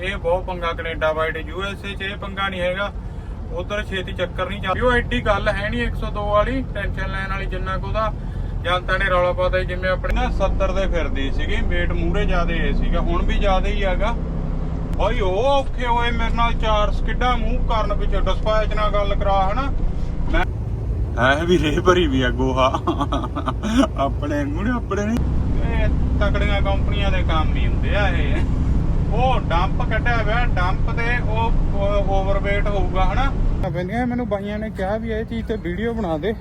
ਇਹ ਬਹੁਤ ਪੰਗਾ ਕੈਨੇਡਾ ਵਾਈਡ ਯੂ ਚ ਇਹ ਪੰਗਾ ਨਹੀਂ ਹੈਗਾ। ਉਧਰ ਛੇਤੀ ਚੱਕਰ ਨਹੀਂ ਚੱਲ ਉਹ ਐਡੀ ਗੱਲ ਹੈ ਨਹੀਂ 102 ਵਾਲੀ ਟੈਨਸ਼ਨ ਲੈਣ ਵਾਲੀ ਜਿੰਨਾ ਕੁ ਉਹਦਾ। ਜਨਤਾ ਨੇ ਰੌਲਾ ਪਾਤਾ ਜਿਵੇਂ ਆਪਣੇ ਨਾ 70 ਦੇ ਫਿਰਦੀ ਸੀਗੀ, weight ਮੂਰੇ ਜ਼ਿਆਦੇ ਇਹ ਸੀਗਾ, ਹੁਣ ਵੀ ਜ਼ਿਆਦੇ ਹੀ ਹੈਗਾ। ਓਏ ਉਹ ਔਖੇ ਹੋਏ, ਮੇਰੇ ਨਾਲ ਚਾਰ ਸਕਿੱਡਾ ਮੂੰਹ ਕਰਨ ਵਿੱਚ ਡਿਸਪੈਚ ਨਾਲ ਗੱਲ ਕਰਾ, ਹਨਾ? ਮੈਂ ਵੀ ਰੇ ਭਰੀ ਵੀ ਆ ਗੋਹਾ। ਆਪਣੇ ਮੂਹਰੇ ਆਪਣੇ ਤਕੜੀਆਂ ਕੰਪਨੀਆਂ ਦੇ ਕੰਮ ਹੀ ਹੁੰਦੇ ਆ ਇਹ। ਉਹ ਡੰਪ ਕੱਢਿਆ ਹੋਇਆ ਡੰਪ ਤੇ ਉਹ ਓਵਰਵੇਟ ਹੋਊਗਾ ਹਨਾ ਬੰਦੀਆਂ ਮੈਨੂੰ ਬਾਈਆਂ ਨੇ ਕਿਹਾ ਵੀ ਇਹ ਚੀਜ਼ ਤੇ ਵੀਡੀਓ ਬਣਾ ਦੇ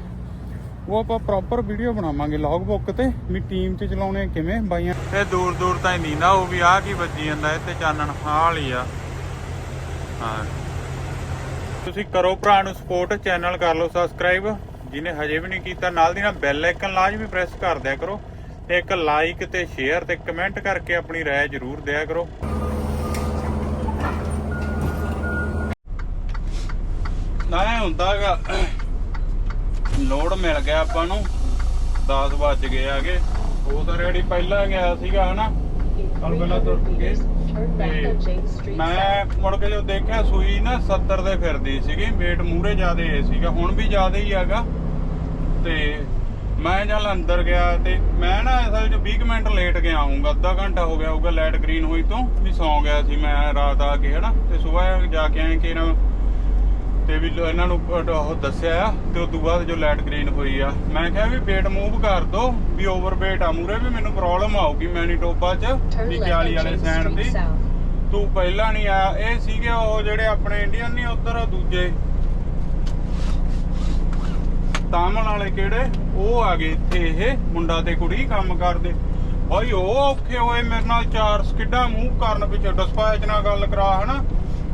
ਉਹ ਆਪਾਂ ਪ੍ਰੋਪਰ ਵੀਡੀਓ ਬਣਾਵਾਂਗੇ ਲੌਗ ਬੁੱਕ ਤੇ ਵੀ ਟੀਮ 'ਚ ਚਲਾਉਣੇ ਕਿਵੇਂ ਬਾਈਆਂ ਤੇ ਦੂਰ ਦੂਰ ਤਾਂ ਨਹੀਂ ਨਾ ਉਹ ਵੀ ਆ ਕੀ ਵੱਜੀ ਜਾਂਦਾ ਇੱਥੇ ਚਾਨਣ ਹਾਲ ਹੀ ਆ ਹਾਂ ਤੁਸੀਂ ਕਰੋ ਭਰਾ ਨੂੰ ਸਪੋਰਟ ਚੈਨਲ ਕਰ ਲਓ ਸਬਸਕ੍ਰਾਈਬ ਜਿਹਨੇ ਹਜੇ ਵੀ ਨਹੀਂ ਕੀਤਾ ਨਾਲ ਦੀ ਨਾਲ ਬੈਲ ਆਈਕਨ ਲਾਜ਼ਮੀ ਪ੍ਰੈਸ ਕਰ ਦਿਆ ਕਰੋ ਤੇ ਇੱਕ ਲਾਈਕ ਤੇ ਸ਼ੇਅਰ ਤੇ ਕਮੈਂਟ ਕਰਕੇ ਆਪਣੀ رائے ਜ਼ਰੂਰ ਦਿਆ ਕਰੋ ਨਾ ਇਹ ਹੁੰਦਾਗਾ ਲੋਡ ਮਿਲ ਗਿਆ ਆਪਾਂ ਨੂੰ 10 ਵੱਜ ਗਏ ਆਗੇ ਉਹ ਤਾਂ ਰੈਡੀ ਪਹਿਲਾਂ ਗਿਆ ਸੀਗਾ, ਹਨਾ? ਕੱਲ ਪਹਿਲਾਂ ਤੁਰ ਕੇ। ਮੈਂ ਮੁੜ ਕੇ ਜਦੋਂ ਦੇਖਿਆ ਸੂਈ ਨਾ 70 ਦੇ ਫਿਰਦੀ ਸੀਗੀ, weight ਮੂਰੇ ਜ਼ਿਆਦੇ ਸੀਗਾ, ਹੁਣ ਵੀ ਜ਼ਿਆਦਾ ਹੀ ਹੈਗਾ। ਤੇ ਮੈਂ ਜਦ ਅੰਦਰ ਗਿਆ ਤੇ ਮੈਂ ਨਾ ਅਸਲ 'ਚ 20 ਕੁ ਮਿੰਟ ਲੇਟ ਗਿਆ ਆਉਂਗਾ ਅੱਧਾ ਘੰਟਾ ਹੋ ਗਿਆ ਹੋਊਗਾ ਲਾਈਟ ਗ੍ਰੀਨ ਹੋਈ ਤੋਂ, ਵੀ ਸੌਂ ਗਿਆ ਸੀ ਮੈਂ ਰਾਤ ਆ ਕੇ, ਹਨਾ? ਤੇ ਸਵੇਰ ਜਾ ਕੇ ਆਏ ਕਿ ਨਾ ਤੇ ਵੀ ਇਹਨਾਂ ਨੂੰ ਉਹ ਦੱਸਿਆ ਆ ਤੇ ਉਸ ਤੋਂ ਬਾਅਦ ਜੋ ਲਾਈਟ ਗ੍ਰੀਨ ਹੋਈ ਆ। ਮੈਂ ਕਿਹਾ ਵੀ weight ਮੂਵ ਕਰ ਦੋ ਵੀ ਓਵਰ weight ਆ ਮੂਰੇ ਵੀ ਮੈਨੂੰ ਪ੍ਰੋਬਲਮ ਆਊਗੀ ਮੈਨੀਟੋਬਾ 'ਚ ਵੀ left 40 on ਵਾਲੇ Street ਦੀ. ਤੂੰ ਪਹਿਲਾਂ ਨਹੀਂ ਆਇਆ ਇਹ ਸੀਗੇ ਉਹ ਜਿਹੜੇ ਆਪਣੇ ਇੰਡੀਅਨ ਨਹੀਂ ਉਧਰ ਦੂਜੇ। ਤਾਮਲ ਵਾਲੇ ਕਿਹੜੇ? ਉਹ ਆ ਗਏ ਇੱਥੇ ਇਹ ਮੁੰਡਾ ਤੇ ਕੁੜੀ ਕੰਮ ਕਰਦੇ। ਓਏ ਉਹ ਔਖੇ ਹੋਏ ਮੇਰੇ ਨਾਲ ਚਾਰ ਸਕਿੱਡਾ ਮੂੰਹ ਕਰਨ ਵਿੱਚ ਡਿਸਪੈਚ ਨਾਲ ਗੱਲ ਕਰਾ ਹਨਾ?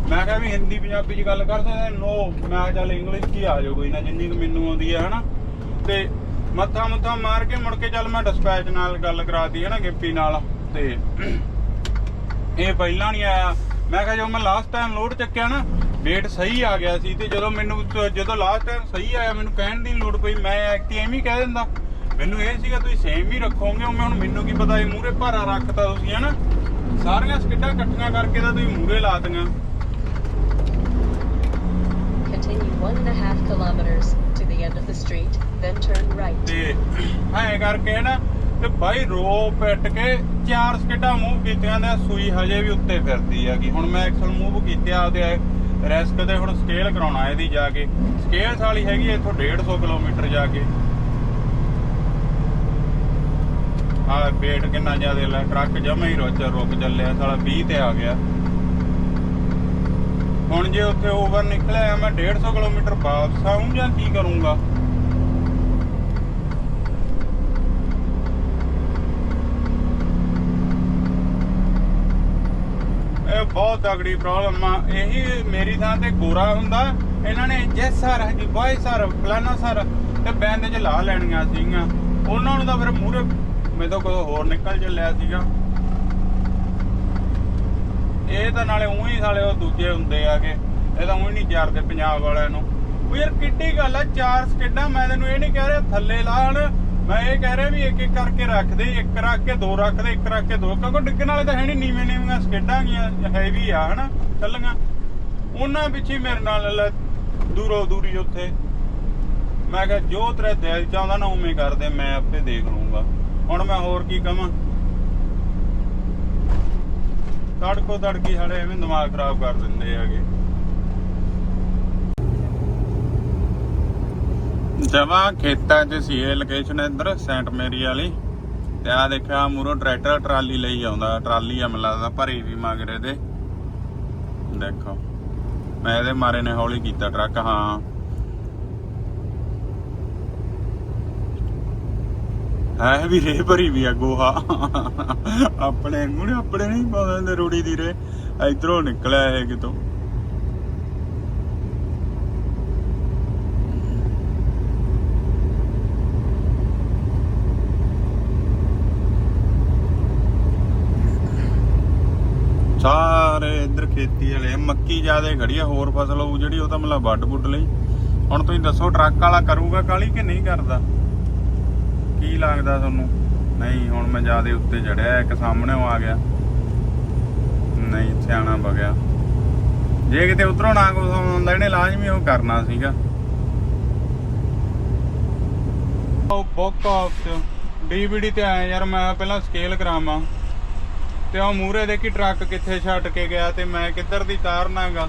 ਮੈਂ ਕਿਹਾ ਵੀ ਹਿੰਦੀ, ਪੰਜਾਬੀ ਚ ਗੱਲ ਕਰ ਕਰਦੇ ਨੋ ਮੈਂ ਕਿਹਾ ਚੱਲ ਇੰਗਲਿਸ਼ ਕੀ ਆ ਜਾਓ ਕੋਈ ਨਾ, ਜਿੰਨੀ ਕੁ ਮੈਨੂੰ ਆਉਂਦੀ ਹੈ ਹਨਾ। ਤੇ ਮੱਥਾ ਮੁੱਥਾ ਮਾਰ ਕੇ ਮੁੜ ਕੇ ਚੱਲ ਮੈਂ ਡਿਸਪੈਚ ਨਾਲ ਗੱਲ ਕਰਾਤੀ ਹੈ ਗਿੱਪੀ ਨਾਲ। ਤੇ ਇਹ ਪਹਿਲਾਂ ਨਹੀਂ ਆਇਆ। ਮੈਂ ਕਿਹਾ ਜਦੋਂ ਮੈਂ ਲਾਸਟ ਟਾਈਮ ਲੋਡ ਚੱਕਿਆ ਨਾ weight ਸਹੀ ਆ ਗਿਆ ਸੀ ਤੇ ਜਦੋਂ ਮੈਨੂੰ ਜਦੋਂ ਲਾਸਟ ਟਾਈਮ ਸਹੀ ਆਇਆ, ਮੈਨੂੰ ਕਹਿਣ ਦੀ ਨੀ ਲੋੜ ਪਈ, ਮੈਂ ਐਕਟੀ ਐਵੇਂ ਹੀ ਕਹਿ ਦਿੰਦਾ। ਮੈਨੂੰ ਇਹ ਸੀਗਾ, ਤੁਸੀਂ ਸੇਮ ਹੀ ਰੱਖੋਗੇ ਉਹ ਮੈਂ ਹੁਣ ਮੈਨੂੰ ਕੀ ਪਤਾ, ਇਹ ਮੂਰੇ ਭਾਰਾ ਰੱਖਤਾ ਤੁਸੀਂ, ਹਨਾ? ਸਾਰੀਆਂ ਸਕਿੱਟਾਂ ਇਕੱਠੀਆਂ ਕਰਕੇ ਤਾਂ ਤੁਸੀਂ ਮੂਰੇ ਲਾਤੀਆਂ Continue one and a half kilometers to the end of the street, then turn right. ਤੇ ਐਂ ਕਰਕੇ ਨਾ ਤੇ ਬਾਈ ਰੋ ਪਿੱਟ ਕੇ ਚਾਰ ਸਕਿੱਟਾਂ ਮੂਵ ਕੀਤੀਆਂ ਨੇ ਸੂਈ ਹਜੇ ਵੀ ਉੱਤੇ ਫਿਰਦੀ ਹੈਗੀ। ਹੁਣ ਮੈਂ ਐਕਸਲ ਮੂਵ ਕੀਤੇ ਆਪਦੇ ਰੈਸਕ ਤੇ ਹੁਣ ਸਕੇਲ ਕਰਾਉਣਾ ਇਹਦੀ ਜਾ ਕੇ। ਸਕੇਲ ਵਾਲੀ ਹੈਗੀ ਇੱਥੋਂ 150 ਕਿਲੋਮੀਟਰ ਜਾ ਕੇ। ਆ ਵੇਟ ਕਿੰਨਾ ਜ਼ਿਆਦਾ ਲੈ ਟਰੱਕ ਜਮਾ ਹੀ ਰੋਚ ਰੁਕ ਚੱਲਿਆ ਸਾਲਾ 20 ਤੇ ਆ ਗਿਆ। ਹੁਣ ਜੇ ਉੱਥੇ ਓਵਰ ਨਿਕਲਿਆ ਮੈਂ 150 ਕਿਲੋਮੀਟਰ ਵਾਪਸ ਆਉਂ ਜਾਂ ਕੀ ਕਰੂੰਗਾ? ਇਹ ਬਹੁਤ ਤਗੜੀ ਪ੍ਰੋਬਲਮ ਆ। ਇਹੀ ਮੇਰੀ ਥਾਂ ਤੇ ਗੋਰਾ ਹੁੰਦਾ। ਇਹਨਾਂ ਨੇ ਜੈਸ ਸਰ ਜੀ ਬਾਈ ਸਰ, ਫਲਾਨਾ ਸਰ ਤੇ ਬੈਂਦ ਚ ਲਾ ਲੈਣੀਆਂ ਸੀਗੀਆਂ। ਉਹਨਾਂ ਨੂੰ ਤਾਂ ਫਿਰ ਮੂਹਰੇ ਮੇਰੇ ਤਾਂ ਕੋਈ ਹੋਰ ਨਿਕਲ ਚੱਲਿਆ ਸੀਗਾ। ਇਹ ਤਾਂ ਨਾਲੇ ਉਹੀ ਸਾਲੇ ਉਹ ਦੂਜੇ ਹੁੰਦੇ ਆਗੇ। ਇਹ ਤਾਂ ਉਹੀ ਨਹੀਂ ਜਰਦੇ ਪੰਜਾਬ ਵਾਲਿਆਂ ਨੂੰ। ਉਹ ਯਾਰ ਕਿੱਡੀ ਗੱਲ ਆ, ਚਾਰ ਸਕਿੱਡਾਂ ਮੈਂ ਤੈਨੂੰ ਇਹ ਨਹੀਂ ਕਹਿ ਰਿਹਾ, ਥੱਲੇ ਲਾਣ ਮੈਂ ਇਹ ਕਹਿ ਰਿਹਾ ਵੀ ਇੱਕ ਇੱਕ ਕਰਕੇ ਰੱਖਦੇ ਇੱਕ ਰੱਖ ਕੇ ਦੋ ਰੱਖਦੇ ਇੱਕ ਰੱਖ ਕੇ ਦੋ। ਕਿਉਂਕਿ ਡਿੱਗਣ ਵਾਲੇ ਤਾਂ ਹੈ ਨਹੀਂ, ਨੀਵੇਂ ਨੀਵੀਆਂ ਸਕਿੱਡਾਂ ਗੀਆਂ, ਹੈਵੀ ਆ, ਹਨਾ? ਕੱਲੀਆਂ ਉਹਨਾਂ ਪਿੱਛੇ ਮੇਰੇ ਨਾਲ ਦੂਰੋਂ ਦੂਰੀ ਉੱਥੇ। ਮੈਂ ਕਿਹਾ, ਜੋ ਤੇਰੇ ਦਿਲ ਆਉਂਦਾ ਨਾ, ਉਵੇਂ ਕਰਦੇ, ਮੈਂ ਆਪੇ ਦੇਖ ਲੂੰਗਾ ਹੁਣ ਮੈਂ ਹੋਰ ਕੀ ਕਹਾਂ ਤੜਕੋ ਤੜਕੀ ਸਾਡੇ ਐਵੇਂ ਦਿਮਾਗ ਖਰਾਬ ਕਰ ਦਿੰਦੇ ਹੈਗੇ। ਜਮਾ ਖੇਤਾਂ 'ਚ ਸੀ ਇਹ ਲੋਕੇਸ਼ਨ ਇੱਧਰ, ਸੈਂਟ ਮੇਰੀ ਵਾਲੀ। ਤੇ ਆ ਦੇਖਿਆ ਮੂਰੋਂ ਟਰੈਕਟਰ ਟਰਾਲੀ ਲਈ ਆਉਂਦਾ। ਟਰਾਲੀ ਆ ਮੈਨੂੰ ਭਰੀ ਵੀ ਮਗਰੇ ਦੇ ਦੇਖੋ, ਮੈਂ ਇਹਦੇ ਮਾਰੇ ਨੇ ਹੌਲੀ ਕੀਤਾ ਟਰੱਕ ਹਾਂ। ਹੈ ਵੀ ਰੇ ਭਰੀ ਵੀ ਆ ਗੋਹਾ। ਆਪਣੇ ਮੂਹਰੇ ਆਪਣੇ ਨਹੀਂ ਪਾਉਂਦੇ ਰੂੜੀ ਦੀ ਰੇ ਇਧਰੋਂ ਨਿਕਲਿਆ ਇਹ ਕਿਤੋਂ। ਸਾਰੇ ਇੱਧਰ ਖੇਤੀ ਵਾਲੇ, ਮੱਕੀ ਜਿਆਦੇ ਖੜੀ ਆ, ਹੋਰ ਫਸਲ ਹੋਊ ਜਿਹੜੀ, ਉਹ ਤਾਂ ਮਤਲਬ ਵੱਢ ਵੁੱਢ ਲਈ। ਹੁਣ ਤੁਸੀਂ ਦੱਸੋ, ਟਰੱਕ ਵਾਲਾ ਕਰੂਗਾ ਕਾਲੀ ਕਿ ਨਹੀਂ ਕਰਦਾ? ਕੀ ਲੱਗਦਾ ਤੁਹਾਨੂੰ? ਨਹੀਂ, ਹੁਣ ਮੈਂ ਜਿਆਦੇ ਉੱਤੇ ਚੜਿਆ, ਇੱਕ ਸਾਹਮਣੇ ਆ ਗਿਆ। ਨਹੀਂ, ਸਿਆਣਾ ਬਗਿਆ। ਜੇ ਕਿਤੇ ਉਧਰੋਂ ਨਾ ਕੁਝ ਆਉਂਦਾ ਇਹਨੇ ਲਾਜ਼ਮੀ ਉਹ ਕਰਨਾ ਸੀਗਾ। ਉਹ ਬੁੱਕ ਆਫ ਡੀਵੀਡੀ ਤੇ ਆਇਆ, ਯਾਰ ਮੈਂ ਪਹਿਲਾਂ ਸਕੇਲ ਕਰਾਵਾਂ। ਤੇ ਉਹ ਮੂਰੇ ਦੇਖੀ ਟਰੱਕ ਕਿੱਥੇ ਛੱਡ ਕੇ ਗਿਆ ਤੇ ਮੈਂ ਕਿੱਧਰ ਦੀ ਤਾਰਨਾਗਾ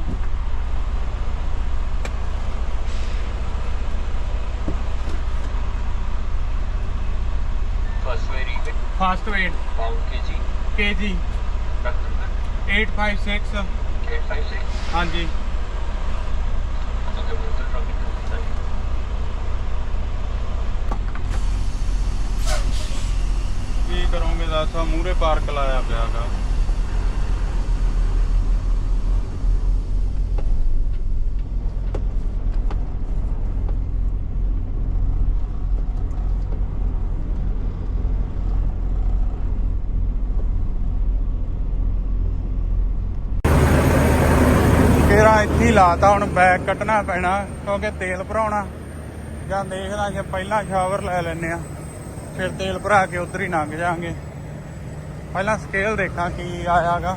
856 856, ਹਾਂਜੀ okay, we'll drop it to the ਕੀ ਕਰੋਗੇ ਦੱਸ? ਆ ਮੂਰੇ ਪਾਰਕ ਲਾਇਆ ਪਿਆਗਾ ਕਿਹੜਾ ਇੱਥੇ ਹੀ ਲਾਤਾ ਹੁਣ ਬੈਗ ਕੱਟਣਾ ਪੈਣਾ, ਕਿਉਂਕਿ ਤੇਲ ਭਰਾਉਣਾ। ਜਾਂ ਦੇਖਦਾ ਜੇ ਪਹਿਲਾਂ ਸ਼ਾਵਰ ਲੈ ਲੈਨੇ ਆ ਫਿਰ ਤੇਲ ਭਰਾ ਕੇ ਉਧਰ ਹੀ ਲੰਘ ਜਾਾਂਗੇ ਪਹਿਲਾਂ ਸਕੇਲ ਦੇਖਾਂ ਕੀ ਆਇਆਗਾ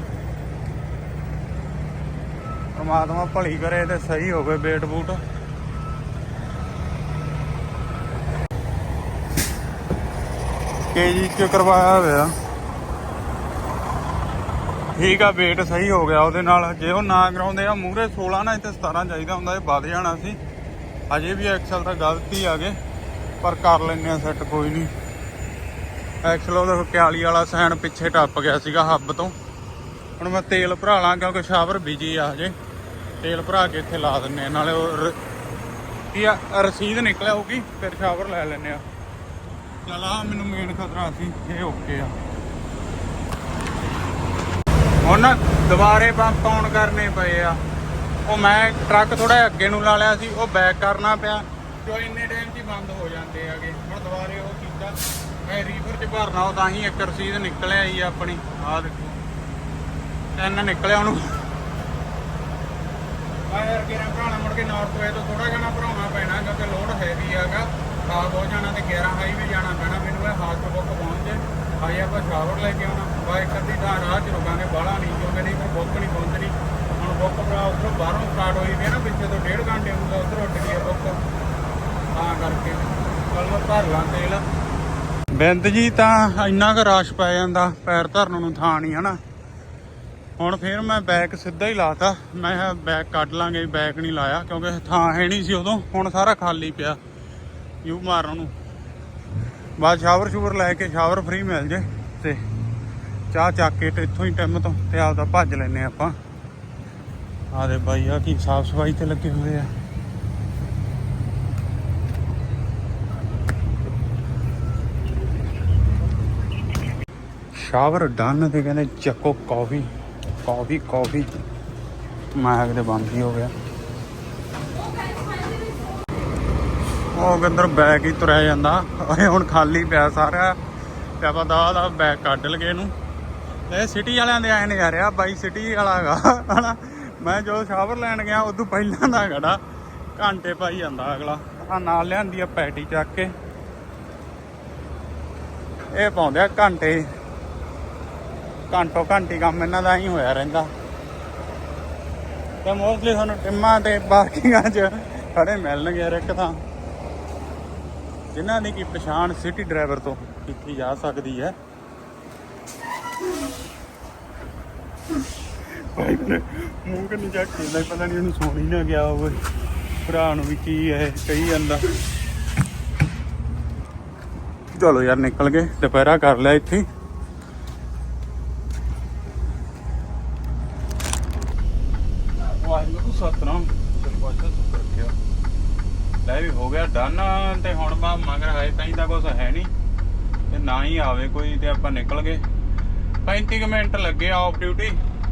ਪਰਮਾਤਮਾ ਭਲੀ ਕਰੇ ਤੇ ਸਹੀ ਹੋਵੇ ਵੇਟ ਬੂਟ। ਕੇਜੀ ਚ ਕਰਵਾਇਆ ਹੋਇਆ। ਠੀਕ ਆ, weight ਸਹੀ ਹੋ ਗਿਆ ਉਹਦੇ ਨਾਲ। ਜੇ ਉਹ ਨਾ ਕਰਾਉਂਦੇ ਆ ਮੂਰੇ 16 ਨਾ ਇੱਥੇ 17 ਚਾਹੀਦਾ ਹੁੰਦਾ, ਇਹ ਵੱਧ ਜਾਣਾ ਸੀ। ਅਜੇ ਵੀ ਐਕਸਲ ਤਾਂ ਗਲਤੀ ਆ ਗਏ, ਪਰ ਕਰ ਲੈਨੇ ਆ ਸੈੱਟ ਕੋਈ ਨਹੀਂ। ਐਕਸਲ ਉਹਦਾ 41 ਵਾਲਾ ਸੈਨ ਪਿੱਛੇ ਟੱਪ ਗਿਆ ਸੀਗਾ ਹੱਬ ਤੋਂ। ਹੁਣ ਮੈਂ ਤੇਲ ਭਰਾ ਲਾਂ, ਕਿਉਂਕਿ ਸ਼ਾਵਰ ਬਿਜ਼ੀ ਆ ਹਜੇ। ਤੇਲ ਭਰਾ ਕੇ ਇੱਥੇ ਲਾ ਦਿੰਨੇ ਆ, ਨਾਲੇ ਉਹ ਕੀ ਆ, ਰਸੀਦ ਨਿਕਲਿਆ ਹੋਊਗੀ, ਫਿਰ ਸ਼ਾਵਰ ਲੈ ਲੈਨੇ ਆ। ਚਲ ਆ ਮੈਨੂੰ ਮੇਨ ਖਤਰਾ ਸੀ, ਇਹ ਓਕੇ ਆ। ਹੁਣ ਦੁਬਾਰੇ ਪੰਪ ਆਨ ਕਰਨੇ ਪਏ ਆ। ਉਹ ਮੈਂ ਟਰੱਕ ਥੋੜਾ ਅੱਗੇ ਨੂੰ ਲਾ ਲਿਆ ਸੀ, ਉਹ ਬੈਕ ਕਰਨਾ ਪਿਆ। ਜੋ ਇੰਨੇ ਟਾਈਮ 'ਚ ਹੀ ਬੰਦ ਹੋ ਜਾਂਦੇ ਆਗੇ ਹੁਣ ਦੁਬਾਰੇ ਉਹ ਕੀਤਾ। ਮੈਂ ਰੀਫਰ 'ਚ ਭਰਨਾ, ਉਹ ਤਾਂ ਹੀ ਇੱਕ ਰਸੀਦ ਨਿਕਲਿਆ ਹੀ ਆਪਣੀ। ਆਹ ਦੇਖੋ। ਤਿੰਨ ਨਿਕਲਿਆ ਉਹਨੂੰ। ਆ ਯਾਰ ਕਿਰਾਂ ਭਰਾਣਾ, ਮੁੜ ਕੇ ਨਾਰਥ ਵੇ ਤੋਂ ਥੋੜਾ ਜਣਾ ਭਰਾਉਣਾ ਪੈਣਾ, ਕਿਉਂਕਿ ਲੋਡ ਹੈਵੀ ਹੈਗਾ। ਖਾਬ ਹੋ ਜਾਣਾ ਤੇ 11 ਹਾਈਵੇ ਜਾਣਾ ਪੈਣਾ, ਮੈਨੂੰ ਇਹ ਹਾਥ ਬੁੱਕ ਪਹੁੰਚ ਜੇ ਆਪਾਂ ਸ਼ਾਵਰ ਲੈ ਕੇ ਆਉਣਾ। ਬਾਈਕ ਅੱਧੀ ਥਾਂ ਰਾਹ ਚ ਰੁਕਾਂਗੇ, ਬਾਹਲਾ ਨਹੀਂ ਕਿਉਂਕਿ ਨਹੀਂ ਫਿਰ ਬੁੱਕ ਨਹੀਂ ਪਹੁੰਚਣੀ ਹੁਣ ਬੁੱਕ ਭਰਾ ਉੱਧਰੋਂ ਬਾਹਰੋਂ ਸਟਾਰਟ ਹੋਈ ਵੀ ਨਾ, ਪਿੱਛੇ ਤੋਂ ਡੇਢ ਘੰਟੇ ਹੁੰਦਾ ਉੱਧਰੋਂ ਉੱਡ ਗਈ ਬੁੱਕ। ਤਾਂ ਕਰਕੇ ਚੱਲ ਮੈਂ ਭਰ ਲਾਂ ਤੇਲ। ਬਿੰਦ ਜੀ ਤਾਂ ਇੰਨਾ ਕੁ ਰਸ਼ ਪੈ ਜਾਂਦਾ, ਪੈਰ ਧਰਨ ਨੂੰ ਥਾਂ ਨਹੀਂ, ਹਨਾ? ਹੁਣ ਫਿਰ ਮੈਂ ਬੈਕ ਸਿੱਧਾ ਹੀ ਲਾਤਾ। ਮੈਂ ਕਿਹਾ ਬੈਕ ਕੱਢ ਲਾਂਗੇ ਬੈਕ ਨਹੀਂ ਲਾਇਆ, ਕਿਉਂਕਿ ਥਾਂ ਹੈ ਨਹੀਂ ਸੀ ਉਦੋਂ, ਹੁਣ ਸਾਰਾ ਖਾਲੀ ਪਿਆ। ਯੂ ਮਾਰਨ ਨੂੰ। ਬਾਅਦ ਸ਼ਾਵਰ ਸ਼ੂਵਰ ਲੈ ਕੇ ਸ਼ਾਵਰ ਫ੍ਰੀ ਮਿਲ ਜੇ ਤੇ ਚਾਹ ਚੱਕ ਕੇ ਤੇ ਇੱਥੋਂ ਹੀ ਟਿਮ ਤੋਂ ਤੇ ਆਪਦਾ ਭੱਜ ਲੈਨੇ ਆਪਾਂ। ਆ ਦੇ ਬਾਈ ਆ ਕੀ ਸਾਫ਼ ਸਫ਼ਾਈ ਤੇ ਲੱਗੇ ਹੋਏ ਆ। ਸ਼ਾਵਰ ਡਨ ਤੇ ਕਹਿੰਦੇ ਚੱਕੋ ਕਾਫੀ ਕਾਫੀ ਕਾਫੀ ਮੈਂ ਕਿਤੇ ਬੰਦ ਹੀ ਹੋ ਗਿਆ। ਉਹ ਅੰਦਰ ਬੈਗ ਹੀ ਤੁਰਿਆ ਜਾਂਦਾ। ਓਏ, ਹੁਣ ਖਾਲੀ ਪਿਆ ਸਾਰਾ। ਤੇ ਆਪਾਂ ਦਾ ਦਾ ਬੈਗ ਕੱਢ ਲਗੇ ਇਹਨੂੰ। ਇਹ ਸਿਟੀ ਵਾਲਿਆਂ ਦੇ ਆਏ ਨੇ ਯਾਰ ਆ, ਬਾਈ ਸਿਟੀ ਵਾਲਾ ਹੈਗਾ ਹਨਾ? ਮੈਂ ਜੋ ਸ਼ਾਵਰ ਲੈਣ ਗਿਆ, ਉਦੋਂ ਪਹਿਲਾਂ ਦਾ ਖੜਾ। ਘੰਟੇ ਪਾਈ ਜਾਂਦਾ ਅਗਲਾ। ਆ ਨਾਲ ਲਿਆਂਦੀ ਆ ਪੈਟੀ ਚੱਕ ਕੇ। ਇਹ ਪਾਉਂਦੇ ਆ ਘੰਟੇ। ਘੰਟੋ ਘੰਟੀ ਕੰਮ ਇਹਨਾਂ ਦਾ ਹੀ ਹੋਇਆ ਰਹਿੰਦਾ। ਤੇ ਮੋਸਟਲੀ ਸਾਨੂੰ ਟਿੰਮਾਂ ਤੇ ਪਾਰਕਿੰਗਾਂ 'ਚ ਖੜੇ ਮਿਲਣਗੇ ਯਾਰ ਇੱਕ ਤਾਂ ਜਿਨ੍ਹਾਂ ਦੀ ਕੀ ਪਛਾਣ ਸਿਟੀ ਡਰਾਈਵਰ ਤੋਂ ਕੀਤੀ ਜਾ ਸਕਦੀ ਹੈ। ਭਾਈ ਨੇ ਮੂੰਹ ਕੰਨੀ ਚੱਕ ਕੇ ਲੈ ਪਤਾ ਨਹੀਂ ਉਹਨੂੰ ਸੋਣੀ ਨਾ ਗਿਆ ਹੋਵੇ। ਭਰਾ ਨੂੰ ਵੀ ਕੀ ਹੈ, ਕਹੀ ਜਾਂਦਾ। ਚਲੋ ਯਾਰ ਨਿਕਲ ਗਏ, ਦੁਪਹਿਰਾ ਕਰ ਲਿਆ ਇੱਥੇ ਹੀ। ਵਾਹਿਗੁਰੂ, ਸਤਨਾਮ। ਸਰਬੱਤ ਸੁਖ ਲੈ ਵੀ ਹੋ ਗਿਆ ਡਨ ਤੇ ਹੁਣ ਬਾ ਮਗਰ ਹੈ ਤਾਂ ਕੁਝ ਹੈ ਨਹੀਂ। ਤੇ ਨਾ ਹੀ ਆਵੇ ਕੋਈ ਤੇ ਆਪਾਂ ਨਿਕਲ ਗਏ। 35 ਕੁ ਮਿੰਟ ਲੱਗੇ ਆਫ ਡਿਊਟੀ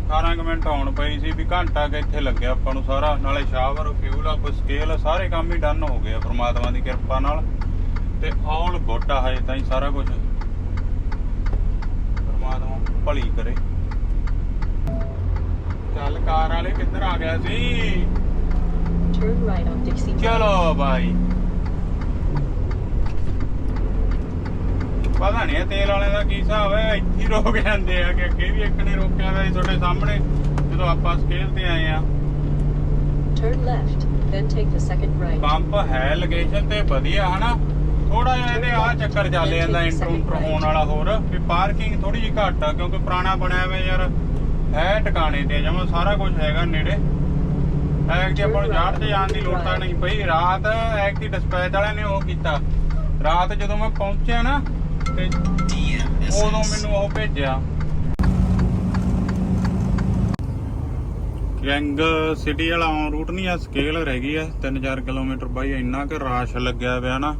18 ਕੁ ਮਿੰਟ ਆਉਣ ਪਈ ਸੀ ਵੀ ਘੰਟਾ ਕੁ ਇੱਥੇ ਲੱਗਿਆ ਆਪਾਂ ਨੂੰ ਸਾਰਾ। ਨਾਲੇ ਸ਼ਾਵਰ ਫਿਊਲ ਅਪ ਸਕੇਲ ਸਾਰੇ ਕੰਮ ਹੀ ਡਨ ਹੋ ਗਏ ਆ ਪ੍ਰਮਾਤਮਾ ਦੀ ਕਿਰਪਾ ਨਾਲ। ਤੇ ਆਲ ਗੁੱਡ ਆ ਹਜੇ ਤਾਂ ਹੀ ਸਾਰਾ ਕੁਝ ਪ੍ਰਮਾਤਮਾ ਭਲੀ ਕਰੇ। ਚੱਲ ਕਾਰ ਵਾਲੇ ਕਿੱਧਰ ਆ ਗਿਆ ਸੀ. ਚਲੋ ਭਾਈ ਪਤਾ ਨਹੀਂ ਤੇਲ ਵਾਲਿਆਂ ਦਾ ਕੀ ਹਿਸਾਬ ਹੈ ਇੱਥੇ ਹੀ ਰੋਕ ਜਾਂਦੇ ਆ ਕਿ ਅੱਗੇ ਵੀ ਇੱਕ ਨੇ ਰੋਕਿਆ ਹੋਇਆ ਸੀ ਤੁਹਾਡੇ ਸਾਹਮਣੇ ਜਦੋਂ ਆਪਾਂ ਸਕੇਲ ਤੇ ਆਏ ਆ। Turn left, then take the second right. Pump ਹੈ ਲੋਕੇਸ਼ਨ ਤੇ ਵਧੀਆ ਹਨਾ? ਥੋੜਾ ਜਿਹਾ ਇਹਦੇ ਆ ਚੱਕਰ ਚੱਲ ਜਾਂਦਾ ਇੰਟਰ ਇੰਟਰ ਹੋਣ ਵਾਲਾ ਹੋਰ ਵੀ ਪਾਰਕਿੰਗ ਥੋੜੀ ਜਿਹੀ ਘੱਟ ਆ ਕਿਉਂਕਿ ਪੁਰਾਣਾ ਬਣਿਆ ਹੋਇਆ ਯਾਰ ਹੈ ਟਿਕਾਣੇ ਤੇ ਜਮਾ ਸਾਰਾ ਕੁਝ ਹੈਗਾ ਨੇੜੇ। ਐਕ ਕਿ ਆਪਾਂ ਨੂੰ ਜਾੜ ਤੇ ਜਾਣ ਦੀ ਲੋੜ ਤਾਂ ਨਹੀਂ ਪਈ ਰਾਤ ਐਕ ਦੀ ਡਿਸਪੈਚ ਵਾਲਿਆਂ ਨੇ ਉਹ ਕੀਤਾ। ਰਾਤ ਜਦੋਂ ਮੈਂ ਪਹੁੰਚਿਆ ਨਾ ਤੇ ਉਦੋਂ ਮੈਨੂੰ ਉਹ ਭੇਜਿਆ। ਕਿੰਗ ਸਿਟੀ ਵਾਲਾ ਔਨ ਰੂਟ ਨਹੀਂ ਆ ਸਕੇਲ ਰਹਿ ਗਈ ਆ। 3-4 ਕਿਲੋਮੀਟਰ ਬਾਈ ਇੰਨਾ ਕਿ ਰਾਸ਼ ਲੱਗਿਆ ਪਿਆ ਨਾ।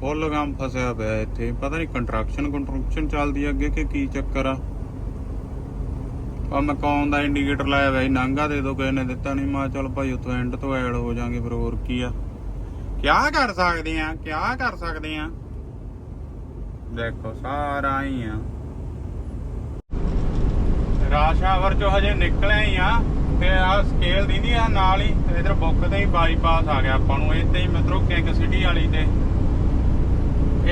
ਫੁੱਲ ਕੰਮ ਫਸਿਆ ਪਿਆ ਇੱਥੇ। ਪਤਾ ਨਹੀਂ ਕੰਸਟਰਕਸ਼ਨ ਕੰਸਟਰਕਸ਼ਨ ਚੱਲਦੀ ਅੱਗੇ ਕਿ ਕੀ ਚੱਕਰ ਆ। ਆ ਮੈਂ ਕੌਣ ਦਾ ਇੰਡੀਕੇਟਰ ਲਾਇਆ ਹੋਇਆ ਸੀ ਨਾਂਗਾ ਦੇ ਦੋ ਕਿਸੇ ਨੇ ਦਿੱਤਾ ਨਹੀਂ। ਮਾ ਚਲ ਭਾਈ ਉੱਥੋਂ ਐਂਡ ਤੋਂ ਐਡ ਹੋ ਜਾਾਂਗੇ ਫਿਰ ਹੋਰ ਕੀ ਆ। ਕਿਆ ਕਰ ਸਕਦੇ ਆ ਕਿਆ ਕਰ ਸਕਦੇ ਆ? ਦੇਖੋ, ਸਾਰਾ ਹੀ ਆ। ਰਾਸ਼ਾਵਰ ਚੋਂ ਹਜੇ ਨਿਕਲਿਆ ਹੀ ਆ, ਤੇ ਆ ਸਕੇਲ ਦੀ ਆ ਨਾਲ ਹੀ, ਇਧਰ ਬੁੱਕ ਤੇ ਹੀ ਬਾਈਪਾਸ ਆ ਗਿਆ ਆਪਾਂ ਨੂੰ, ਇੱਥੇ ਹੀ ਮਤਲਬ ਕਿੰਗ ਸਿਟੀ ਵਾਲੀ ਤੇ।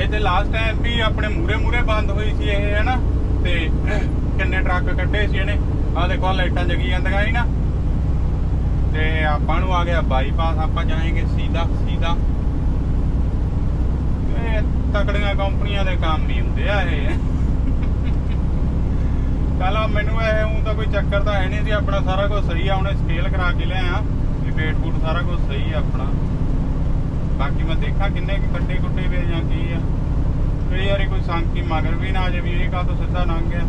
ਇਹ ਤੇ ਲਾਸਟ ਟਾਈਮ ਵੀ ਆਪਣੇ ਮੂਰੇ ਮੂਰੇ ਬੰਦ ਹੋਈ ਸੀ ਇਹ ਹੈ ਨਾ ਤੇ ਕਿੰਨੇ ਟਰੱਕ ਕੱਢੇ ਸੀ ਇਹਨੇ? ਆ ਦੇਖੋ ਲਾਈਟਾਂ ਜਗੀ ਜਾਂਦੀਆਂ ਸੀ ਨਾ। ਤੇ ਆਪਾਂ ਨੂੰ ਆ ਗਿਆ ਬਾਈਪਾਸ ਆਪਾਂ ਜਾਏਂਗੇ ਸਿੱਧਾ ਸਿੱਧਾ। ਇਹ ਤਕੜੀਆਂ ਕੰਪਨੀਆਂ ਦੇ ਕੰਮ ਹੀ ਹੁੰਦੇ ਆ ਇਹ। ਕੱਲ ਮੈਨੂੰ ਇਹ ਉਹ ਤਾਂ ਕੋਈ ਚੱਕਰ ਤਾਂ ਹੈ ਨਹੀਂ ਸੀ ਆਪਣਾ ਸਾਰਾ ਕੁਝ ਸਹੀ ਆ ਉਹਨੇ ਸਕੇਲ ਕਰਾ ਕੇ ਲਿਆ ਵੀ ਵੇਟ ਬੂਟ ਸਾਰਾ ਕੁਝ ਸਹੀ ਆ ਆਪਣਾ। ਬਾਕੀ ਮੈਂ ਦੇਖਾਂ ਕਿੰਨੇ ਕੁ ਕੱਟੇ ਕੁੱਟੇ ਵੇ ਜਾਂ ਕੀ ਆ। ਕਈ ਵਾਰੀ ਕੋਈ ਸੰਕੀ ਮਗਰ ਵੀ ਨਾ ਆ ਜਾਵੇ ਵੀ ਇਹ ਕਾ ਤੋਂ ਸਿੱਧਾ ਲੰਘ ਗਿਆ।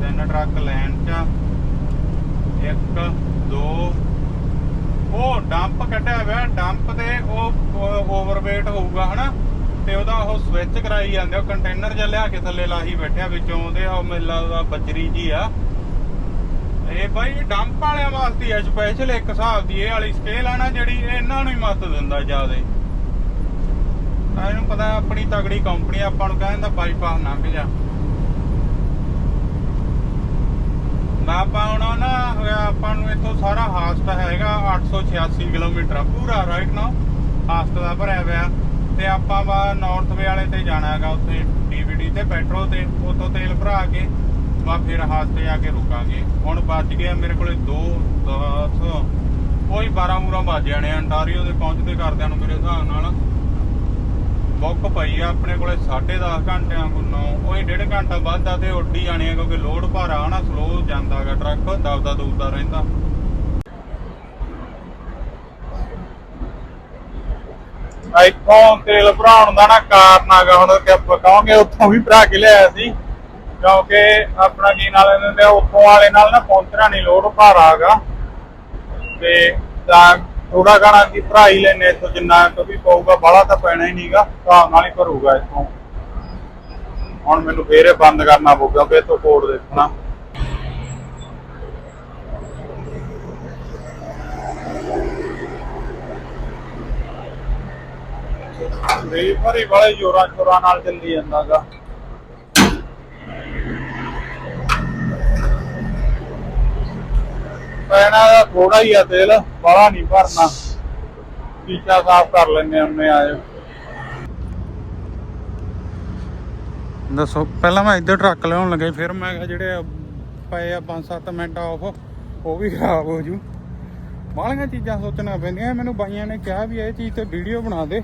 ਤਿੰਨ ਟਰੱਕ ਲੈਣ ਚ ਆ। ਇੱਕ, ਦੋ ਉਹ ਡੰਪ ਕੱਢਿਆ ਹੋਇਆ ਡੰਪ ਤੇ ਉਹ ਓਵਰਵੇਟ ਹੋਊਗਾ, ਹਨਾ? ਤੇ ਉਹਦਾ ਉਹ ਸਵਿਚ ਕਰਾਈ ਜਾਂਦੇ ਉਹ ਕੰਟੇਨਰ ਜਿਹਾ ਲਿਆ ਕੇ ਥੱਲੇ ਲਾਹੀ ਬੈਠਿਆ ਵਿੱਚੋਂ ਉਹਦੇ ਉਹ ਮੇਲਾ ਦਾ ਬੱਜਰੀ ਜੀ ਆ। ਇਹ ਬਾਈ ਡੰਪ ਵਾਲਿਆਂ ਵਾਸਤੇ ਆ ਸਪੈਸ਼ਲ ਇੱਕ ਹਿਸਾਬ ਦੀ, ਇਹ ਵਾਲੀ ਸਕੇਲ ਆ ਨਾ ਜਿਹੜੀ, ਇਹ ਇਹਨਾਂ ਨੂੰ ਹੀ ਮੱਤ ਦਿੰਦਾ ਜਿਆਦੇ। ਇਹਨੂੰ ਪਤਾ ਆਪਣੀ ਤਗੜੀ ਕੰਪਨੀ ਆਪਾਂ ਨੂੰ ਕਹਿੰਦਾ ਬਾਈਪਾਸ ਲੰਘ ਜਾ। ਨਾ ਆਪਾਂ ਨਾ ਇੱਥੋਂ ਸਾਰਾ ਹਾਸਟ ਹੈਗਾ 886 ਕਿਲੋਮੀਟਰ ਆ। ਪੂਰਾ ਰਾਈਟ ਨਾ ਹਾਸਟ ਦਾ ਭਰਿਆ ਹੋਇਆ। ਤੇ ਆਪਾਂ ਵਾ ਨਾਰਥ ਵੇ ਵਾਲੇ ਤੇ ਜਾਣਾ ਹੈਗਾ, ਉੱਥੇ ਡੀਵੀਡੀ ਤੇ ਪੈਟਰੋਲ ਤੇ, ਉੱਥੋਂ ਤੇਲ ਭਰਾ ਕੇ, ਵਾ ਫਿਰ ਹਾਸਤੇ ਜਾ ਕੇ ਰੁਕਾਂਗੇ। ਹੁਣ ਬਚ ਗਿਆ ਮੇਰੇ ਕੋਲੇ 2 10 ਕੋਈ 12 ਮੂਰਾ ਵੱਜ ਜਾਣੇ ਆ। ਅੰਟਾਰੀਓ ਦੇ ਪਹੁੰਚਦੇ ਕਰਦਿਆਂ ਨੂੰ ਮੇਰੇ ਹਿਸਾਬ ਨਾਲ। ਬੁੱਕ ਪਈ ਆ ਆਪਣੇ ਕੋਲੇ 10.5 ਘੰਟਿਆਂ ਕੋਲੋਂ ਉਹੀ ਡੇਢ ਘੰਟਾ ਵੱਧ ਆ ਤੇ ਉੱਡੀ ਜਾਣੀ ਆ, ਕਿਉਂਕਿ ਲੋਡ ਭਾਰਾ ਆ ਨਾ ਸਲੋ ਜਾਂਦਾਗਾ ਟਰੱਕ ਦਬਦਾ ਦੁਬਦਾ ਰਹਿੰਦਾ। ਇੱਥੋਂ ਤੇਲ ਭਰਾਉਣ ਦਾ ਨਾ ਕਾਰਨ ਆਗਾ ਹੁਣ ਕਿ ਆਪਾਂ ਕਹਾਂਗੇ, ਉੱਥੋਂ ਵੀ ਭਰਾ ਕੇ ਲਿਆਇਆ ਸੀ। ਕਿਉਂਕਿ ਆਪਣਾ ਕੀ ਨਾਲ ਇਹਨਾਂ ਦੇ ਉੱਥੋਂ ਵਾਲੇ ਨਾਲ ਨਾ ਪਹੁੰਚਣਾ ਨਹੀਂ ਲੋਡ ਭਾਰਾ ਆਗਾ ਤੇ ਤਾਂ ਥੋੜਾ ਘਣਾ ਕੀ ਹੀ ਲੈਨੇ ਇੱਥੋਂ, ਜਿੰਨਾ ਕੁ ਵੀ ਪਊਗਾ, ਬਾਹਲਾ ਤਾਂ ਪੈਣਾ ਹੀ ਨਹੀਂਗਾ ਹਿਸਾਬ ਨਾਲ ਹੀ ਭਰੂਗਾ ਇੱਥੋਂ। ਹੁਣ ਮੈਨੂੰ ਫੇਰ ਬੰਦ ਕਰਨਾ ਪਊਗਾ ਕਿ ਇੱਥੋਂ ਕੋਡ ਦੇਖਣਾ। ਵੀ ਭਰੀ ਵਾਲੇ ਜੋਰਾਂ ਸ਼ੋਰਾਂ ਨਾਲ ਚੱਲੀ ਜਾਂਦਾਗਾ। ਪੈਣਾ ਦਾ ਥੋੜਾ ਹੀ ਆ ਤੇਲ ਬਾਹਲਾ ਨਹੀਂ ਭਰਨਾ। ਸ਼ੀਸ਼ਾ ਸਾਫ਼ ਕਰ ਲੈਣੇ ਉਹਨੇ ਆਜੋ ਦੱਸੋ, ਪਹਿਲਾਂ ਮੈਂ ਇੱਧਰ ਟਰੱਕ ਲਿਆਉਣ ਲੱਗੇ ਫਿਰ ਮੈਂ ਕਿਹਾ ਜਿਹੜੇ ਪਏ ਆ 5-7 ਮਿੰਟ ਆਫ ਉਹ ਵੀ ਖਰਾਬ ਹੋ ਜੂ। ਬਾਹਲੀਆਂ ਚੀਜ਼ਾਂ ਸੋਚਣਾ ਪੈਂਦੀਆਂ ਮੈਨੂੰ ਬਾਈਆਂ ਨੇ ਕਿਹਾ ਵੀ ਇਹ ਚੀਜ਼ ਤੇ ਵੀਡੀਓ ਬਣਾ ਦੇ।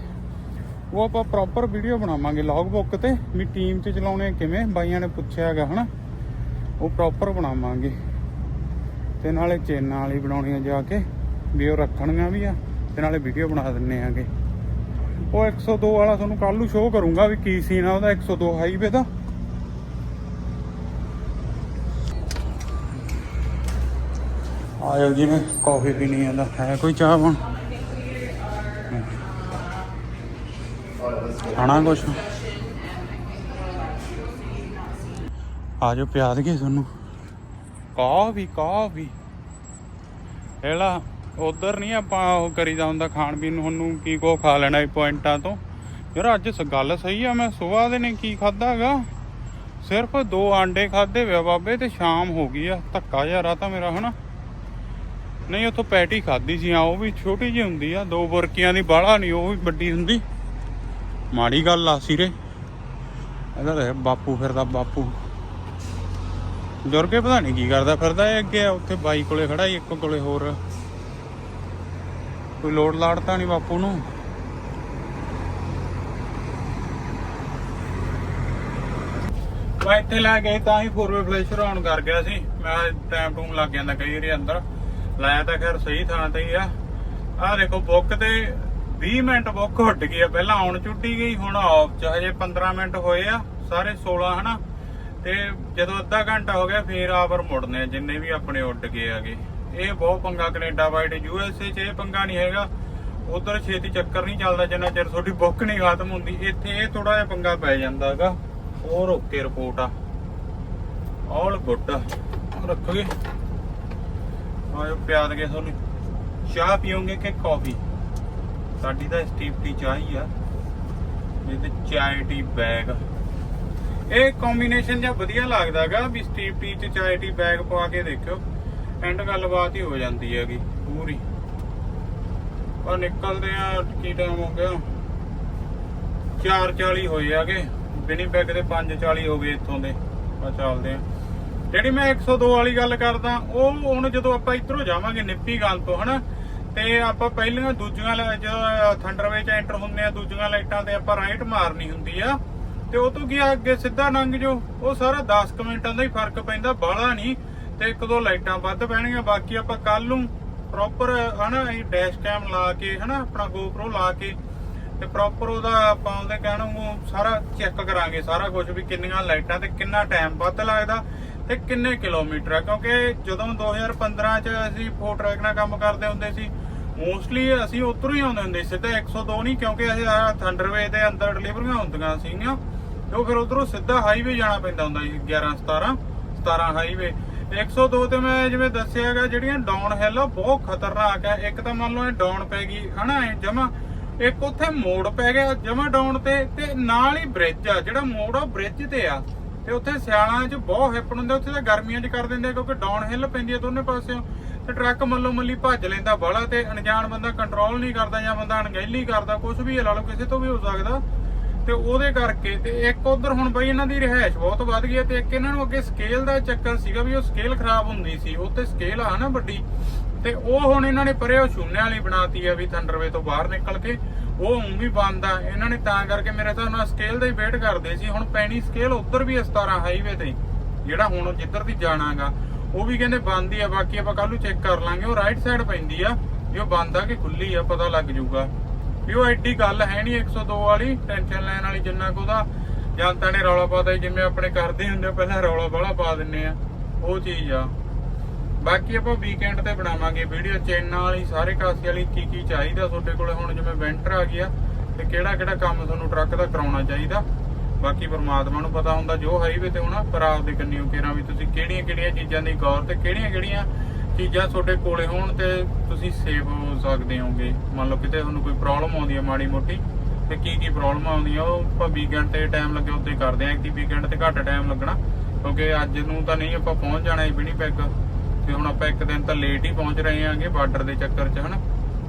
ਉਹ ਆਪਾਂ ਪ੍ਰੋਪਰ ਵੀਡੀਓ ਬਣਾਵਾਂਗੇ ਲੌਗ ਬੁੱਕ ਤੇ, ਵੀ ਟੀਮ 'ਚ ਚਲਾਉਣੇ ਕਿਵੇਂ, ਬਾਈਆਂ ਨੇ ਪੁੱਛਿਆ ਹੈਗਾ, ਹਨਾ? ਉਹ ਪ੍ਰੋਪਰ ਬਣਾਵਾਂਗੇ। ਤੇ ਨਾਲੇ ਚੇਨਾਂ ਵਾਲੀ ਬਣਾਉਣੀਆਂ ਜਾ ਕੇ, ਵੀ ਉਹ ਰੱਖਣੀਆਂ ਵੀ ਆ, ਤੇ ਨਾਲੇ ਵੀਡੀਓ ਬਣਾ ਦਿੰਨੇ ਆਗੇ ਉਹ 102 ਵਾਲਾ ਤੁਹਾਨੂੰ ਕੱਲ ਨੂੰ ਸ਼ੋਅ ਕਰੂੰਗਾ ਵੀ ਕੀ ਸੀਨ ਆ ਉਹਦਾ 102 ਹਾਈਵੇ ਦਾ ਆਇਓ ਜੀ, ਮੈਂ ਕਾਫੀ ਪੀਣੀ ਆਂਦਾ ਹੈ ਕੋਈ ਚਾਹ ਬਣ ਖਾਣਾ ਕੁਛ? ਆਜੋ ਪਿਆ ਦਈਏ ਤੁਹਾਨੂੰ ਕਾਫੀ ਕਾਫੀ। ਇਹਲਾ ਉਧਰ ਨਹੀਂ ਆਪਾਂ ਉਹ ਕਰੀਦਾ ਹੁੰਦਾ ਖਾਣ ਪੀਣ ਨੂੰ ਕੀ ਕੋ ਖਾ ਲੈਣਾ ਇਹ ਪੁਆਇੰਟਾਂ ਤੋਂ। ਯਾਰ, ਅੱਜ ਗੱਲ ਸਹੀ ਆ, ਮੈਂ ਸਵੇਰ ਦੇ ਨੇ ਕੀ ਖਾਦਾਗਾ ਸਿਰਫ ਦੋ ਆਂਡੇ ਖਾਦੇ ਵੇ ਬਾਬੇ, ਤੇ ਸ਼ਾਮ ਹੋ ਗਈ ਆ। ਧੱਕਾ ਯਾਰਾ ਤਾਂ ਮੇਰਾ, ਹਨਾ? ਨਹੀਂ, ਉੱਥੋਂ ਪੈਟੀ ਖਾਦੀ ਸੀ ਆ ਉਹ ਵੀ ਛੋਟੀ ਜਿਹੀ ਹੁੰਦੀ ਆ। ਦੋ ਬੁਰਕੀਆਂ ਦੀ ਬਾਲਾ ਨਹੀਂ ਉਹ ਵੀ ਵੱਡੀ ਹੁੰਦੀ। ਮਾੜੀ ਗੱਲ ਆ ਸਿਰੇ। ਇਹਦਾ ਦੇਖ ਬਾਪੂ ਫਿਰਦਾ, ਬਾਪੂ। ਜੁਰਗੇ ਪਤਾ ਨਹੀਂ ਕੀ ਕਰਦਾ ਫਿਰਦਾ, ਇਹ ਅੱਗੇ ਉੱਥੇ ਬਾਈ ਕੋਲੇ ਖੜਾ ਇੱਕ ਕੋਲੇ ਹੋਰ। ਕੋਈ ਲੋਡ ਲਾੜ ਤਾਂ ਨਹੀਂ ਬਾਪੂ ਨੂੰ। ਮੈਂ ਇੱਥੇ ਲੈ ਗਏ ਤਾਂ ਹੀ 4 ਫਲੈਸ਼ਰ ਆਨ ਕਰ ਗਿਆ ਸੀ। ਮੈਂ ਟਾਈਮ ਟੂਮ ਲੱਗ ਜਾਂਦਾ ਕਈ ਵਾਰੀ ਅੰਦਰ। ਲਾਇਆ ਤਾਂ ਖੈਰ ਸਹੀ ਥਾਂ ਤੇ ਹੀ ਆ। ਆਹ ਦੇਖੋ ਬੁੱਕ ਤੇ 20 ਮਿੰਟ ਬੁੱਕ ਉੱਡ ਗਈ ਆ। ਪਹਿਲਾਂ ਆਉਣ ਚੁੱਟੀ ਗਈ, ਹੁਣ ਆਫ ਚ। ਹਜੇ 15 ਮਿੰਟ ਹੋਏ ਆ, ਸਾਰੇ 16 ਹਨਾ? ਤੇ ਜਦੋਂ ਅੱਧਾ ਘੰਟਾ ਹੋ ਗਿਆ, ਫੇਰ ਆਵਰ ਮੁੜਨੇ ਆ, ਜਿੰਨੇ ਵੀ ਆਪਣੇ ਉੱਡ ਗਏ ਆਗੇ ਇਹ ਬਹੁਤ ਪੰਗਾ Canada wide U S A ਚ ਇਹ ਪੰਗਾ ਨਹੀਂ ਹੈਗਾ। ਉਧਰ ਛੇਤੀ ਚੱਕਰ ਨਹੀਂ ਚੱਲਦਾ, ਜਿੰਨਾ ਚਿਰ ਤੁਹਾਡੀ ਬੁੱਕ ਨਹੀਂ ਖਤਮ ਹੁੰਦੀ। ਇੱਥੇ ਇਹ ਥੋੜਾ ਜਿਹਾ ਪੰਗਾ ਪੈ ਜਾਂਦਾ ਹੈਗਾ। ਹੋਰ ਓਕੇ ਰਿਪੋਰਟ ਆ। All good. ਰੱਖੋਗੇ ਆਇਓ ਪਿਆ ਦਗੇ ਤੁਹਾਨੂੰ। ਚਾਹ ਪੀਓਗੇ ਕਿ ਕਾਫੀ? ਸਾਡੀ ਤਾਂ ਸਟੀਪ ਟੀ ਚਾਹ ਹੀ ਆ। ਇਹ ਤੇ ਬੈਗ। ਇਹ ਕੰਬੀਨੇਸ਼ਨ ਜਿਹਾ ਵਧੀਆ ਲੱਗਦਾਗਾ ਵੀ ਸਟੀਪ ਚ ਚਾय ਬੈਗ ਪਵਾ ਕੇ ਦੇਖਿਓ ਐਂਡ ਗੱਲਬਾਤ ਹੀ ਹੋ ਜਾਂਦੀ ਹੈਗੀ, ਪੂਰੀ। ਆ ਨਿਕਲਦੇ ਆ, ਕੀ ਟਾਈਮ ਹੋ ਗਿਆ? 4:40 ਹੋਏ ਆਗੇ ਬਿਨੀ ਬੈਗ ਦੇ 5:40 ਹੋ ਗਏ ਇੱਥੋਂ ਦੇ। ਆ ਚੱਲਦੇ ਆ। ਜਿਹੜੀ ਮੈਂ 102 ਵਾਲੀ ਗੱਲ ਕਰਦਾ, ਉਹ ਹੁਣ ਜਦੋਂ ਆਪਾਂ ਇੱਧਰੋਂ ਜਾਵਾਂਗੇ, ਨਿੱਪੀ ਗੱਲ ਤੋਂ, ਹਨਾ? ਤੇ ਆਪਾਂ ਪਹਿਲੀਆਂ ਦੂਜੀਆਂ ਜਦੋਂ ਥੰਡਰਵੇ ਚ ਐਂਟਰ ਹੁੰਦੇ ਆ, ਦੂਜੀਆਂ ਲਾਈਟਾਂ ਤੇ ਆਪਾਂ ਰਾਈਟ ਮਾਰਨੀ ਹੁੰਦੀ ਆ। ਤੇ ਉਹ ਤੋਂ ਕੀ ਅੱਗੇ ਸਿੱਧਾ ਲੰਘ ਜੋ ਉਹ ਸਾਰਾ 10 ਮਿੰਟਾਂ ਦਾ ਹੀ ਫ਼ਰਕ ਪੈਂਦਾ, ਬਾਹਲਾ ਨਹੀਂ। ਤੇ ਇੱਕ ਦੋ ਲਾਈਟਾਂ ਵੱਧ ਪੈਣਗੀਆਂ, ਬਾਕੀ ਆਪਾਂ ਕੱਲ ਨੂੰ ਪ੍ਰੋਪਰ ਹਨਾ, ਇਹ ਡੈਸ਼ ਕੈਮ ਲਾ ਕੇ, ਹਨਾ, ਆਪਣਾ GoPro ਲਾ ਕੇ, ਤੇ ਪ੍ਰੋਪਰ ਉਹਦਾ ਆਪਾਂ ਉਹਦੇ ਕਹਿਣ ਨੂੰ ਸਾਰਾ ਚੈੱਕ ਕਰਾਂਗੇ ਸਾਰਾ ਕੁਝ ਵੀ ਕਿੰਨੀਆਂ ਲਾਈਟਾਂ ਤੇ ਕਿੰਨਾ ਟਾਈਮ ਵੱਧ ਲੱਗਦਾ ਤੇ ਕਿੰਨੇ ਕਿਲੋਮੀਟਰ ਆ। ਕਿਉਂਕਿ ਜਦੋਂ 2015 ਚ ਅਸੀਂ ਫੋਰ ਟਰੈਕ ਨਾਲ ਕੰਮ ਕਰਦੇ ਹੁੰਦੇ ਸੀ ਮੋਸਟਲੀ ਅਸੀਂ ਉੱਧਰੋਂ ਹੀ ਆਉਂਦੇ ਹੁੰਦੇ ਸਿੱਧਾ 102 ਨਹੀਂ, ਕਿਉਂਕਿ ਅਸੀਂ ਥੰਡਰਵੇ ਦੇ ਅੰਦਰ ਡਿਲੀਵਰੀਆਂ ਹੁੰਦੀਆਂ ਸੀਗੀਆਂ। ਉਹ ਫਿਰ ਉਧਰੋਂ ਸਿੱਧਾ ਹਾਈਵੇ ਜਾਣਾ ਪੈਂਦਾ ਹੁੰਦਾ ਸੀ 11 17 17 ਹਾਈਵੇ 102 ਤੇ ਮੈਂ ਜਿਵੇਂ ਦੱਸਿਆਗਾ ਜਿਹੜੀਆਂ ਡਾਊਨ ਹਿੱਲ ਆ, ਬਹੁਤ ਖਤਰਨਾਕ ਆ। ਇੱਕ ਤਾਂ ਮੰਨ ਲਓ ਇਹ ਡਾਊਨ ਪੈ ਗਈ, ਹਨਾ ਜਮਾ। ਇੱਕ ਉੱਥੇ ਮੋੜ ਪੈ ਗਿਆ, ਜਮਾ ਡਾਊਨ ਤੇ ਤੇ ਨਾਲ ਹੀ ਬ੍ਰਿਜ ਆ, ਜਿਹੜਾ ਮੋੜ ਆ ਬ੍ਰਿਜ ਤੇ ਆ। ਤੇ ਉੱਥੇ ਸਿਆਲਾਂ 'ਚ ਬਹੁਤ ਹੈਪਨ ਹੁੰਦਾ, ਉੱਥੇ ਤਾਂ ਗਰਮੀਆਂ 'ਚ ਕਰ ਦਿੰਦੇ ਕਿਉਂਕਿ ਡਾਊਨ ਹਿੱਲ ਪੈਂਦੀ ਆ ਦੋਨੇ ਪਾਸਿਓਂ। ਤੇ ਟਰੱਕ ਮੱਲੋ ਮੱਲੀ ਭੱਜ ਲੈਂਦਾ, ਬਾਹਲਾ ਤੇ ਅਣਜਾਣ ਬੰਦਾ ਕੰਟਰੋਲ ਨਹੀਂ ਕਰਦਾ ਜਾਂ ਬੰਦਾ ਅਣਗਹਿਲੀ ਕਰਦਾ ਕੁਝ ਵੀ ਲਾ ਲਓ, ਕਿਸੇ ਤੋਂ ਵੀ ਹੋ ਸਕਦਾ। ਤੇ ਉਹਦੇ ਕਰਕੇ ਤੇ ਇੱਕ ਉਧਰ ਹੁਣ ਬਈ ਇਹਨਾਂ ਦੀ ਰਿਹਾਇਸ਼ ਬਹੁਤ ਵੱਧ ਗਈ ਤੇ ਇੱਕ ਇਹਨਾਂ ਨੂੰ ਅੱਗੇ ਸਕੇਲ ਦਾ ਚੱਕਰ ਸੀਗਾ ਵੀ ਉਹ ਸਕੇਲ ਖਰਾਬ ਹੁੰਦੀ ਸੀ ਉਹ ਤੇ ਸਕੇਲ ਆ ਨਾ ਵੱਡੀ। ਤੇ ਉਹ ਹੁਣ ਇਹਨਾਂ ਨੇ ਪਰੇ ਉਹ ਸ਼ੂਨਿਆਂ ਵਾਲੀ ਬਣਾਤੀ ਆ ਵੀ ਥੰਡਰਵੇ ਤੋਂ ਬਾਹਰ ਨਿਕਲ ਕੇ। ਉਹ ਹੁਣ ਵੀ ਬੰਦ ਆ, ਇਹਨਾਂ ਨੇ ਤਾਂ ਕਰਕੇ ਮੇਰੇ ਹਿਸਾਬ ਨਾਲ ਸਕੇਲ ਦਾ ਹੀ ਵੇਟ ਕਰਦੇ ਸੀ। ਹੁਣ ਪੈਣੀ ਸਕੇਲ ਉਧਰ ਵੀ ਆ 17 ਹਾਈਵੇ ਤੇ, ਜਿਹੜਾ ਹੁਣ ਜਿੱਧਰ ਦੀ ਜਾਣਾਗਾ। ਉਹ ਵੀ ਕਹਿੰਦੇ ਬੰਦ ਹੀ ਆ, ਬਾਕੀ ਆਪਾਂ ਕੱਲ ਨੂੰ ਚੈੱਕ ਕਰ ਲਾਂਗੇ। ਉਹ ਰਾਈਟ ਸਾਈਡ ਪੈਂਦੀ ਆ, ਵੀ ਉਹ ਬੰਦ ਆ ਕਿ ਖੁੱਲੀ ਆ, ਪਤਾ ਲੱਗ ਜਾਊਗਾ। ਵੀ ਉਹ ਐਡੀ ਗੱਲ ਹੈ ਨਹੀਂ 102 ਵਾਲੀ ਟੈਨਸ਼ਨ ਲੈਣ ਵਾਲੀ ਜਿੰਨਾ ਕੁ ਉਹਦਾ। ਜਨਤਾ ਨੇ ਰੌਲਾ ਪਾਤਾ ਜਿਵੇਂ ਆਪਣੇ ਕਰਦੇ ਹੁੰਦੇ ਪਹਿਲਾਂ ਰੌਲਾ ਬਾਲਾ ਪਾ ਦਿੰਨੇ ਆ। ਉਹ ਚੀਜ਼ ਆ। ਬਾਕੀ ਆਪਾਂ ਵੀਕਐਂਡ ਤੇ ਬਣਾਵਾਂਗੇ ਵੀਡੀਓ ਚੈਨਲ ਵਾਲੀ, ਸਾਰੇ ਕਾਸੇ ਵਾਲੀ, ਕੀ ਕੀ ਚਾਹੀਦਾ ਤੁਹਾਡੇ ਕੋਲੇ। ਹੁਣ ਜਿਵੇਂ ਵੈਂਟਰ ਆ ਗਿਆ ਤੇ ਕਿਹੜਾ ਕਿਹੜਾ ਕੰਮ ਤੁਹਾਨੂੰ ਟਰੱਕ ਦਾ ਕਰਾਉਣਾ ਚਾਹੀਦਾ? ਬਾਕੀ ਪਰਮਾਤਮਾ ਨੂੰ ਪਤਾ ਹੁੰਦਾ ਜੋ ਹਾਈਵੇ ਤੇ ਹੋਣਾ ਪਰ ਆਪਦੇ ਕੰਨਿਓ ਕੇਰਾਂ ਵੀ ਤੁਸੀਂ ਕਿਹੜੀਆਂ ਕਿਹੜੀਆਂ ਚੀਜ਼ਾਂ ਦੀ ਗੌਰ ਤੇ ਕਿਹੜੀਆਂ ਕਿਹੜੀਆਂ ਚੀਜ਼ਾਂ ਤੁਹਾਡੇ ਕੋਲੇ ਹੋਣ ਤੇ ਤੁਸੀਂ ਸੇਵ ਹੋ ਸਕਦੇ ਹੋਗੇ। ਮੰਨ ਲਓ ਕਿਤੇ ਤੁਹਾਨੂੰ ਕੋਈ ਪ੍ਰੋਬਲਮ ਆਉਂਦੀ ਹੈ ਮਾੜੀ ਮੋਟੀ, ਤੇ ਕੀ ਕੀ ਪ੍ਰੋਬਲਮ ਆਉਂਦੀਆਂ ਉਹ ਆਪਾਂ ਵੀਕਐਂਡ ਤੇ ਟਾਈਮ ਲੱਗੇ ਉੱਤੇ ਕਰਦੇ ਆਂ ਐਕਟੀ ਵੀਕਐਂਡ ਤੇ ਘੱਟ ਟਾਈਮ ਲੱਗਣਾ, ਕਿਉਂਕਿ ਅੱਜ ਨੂੰ ਤਾਂ ਨਹੀਂ ਆਪਾਂ ਪਹੁੰਚ ਜਾਣਾ ਬਿਨੀ ਪੈਕ ਤੇ ਹੁਣ ਆਪਾਂ ਇੱਕ ਦਿਨ ਤਾਂ ਲੇਟ ਹੀ ਪਹੁੰਚ ਰਹੇ ਆਂਗੇ ਬਾਰਡਰ ਦੇ ਚੱਕਰ 'ਚ, ਹਨਾ?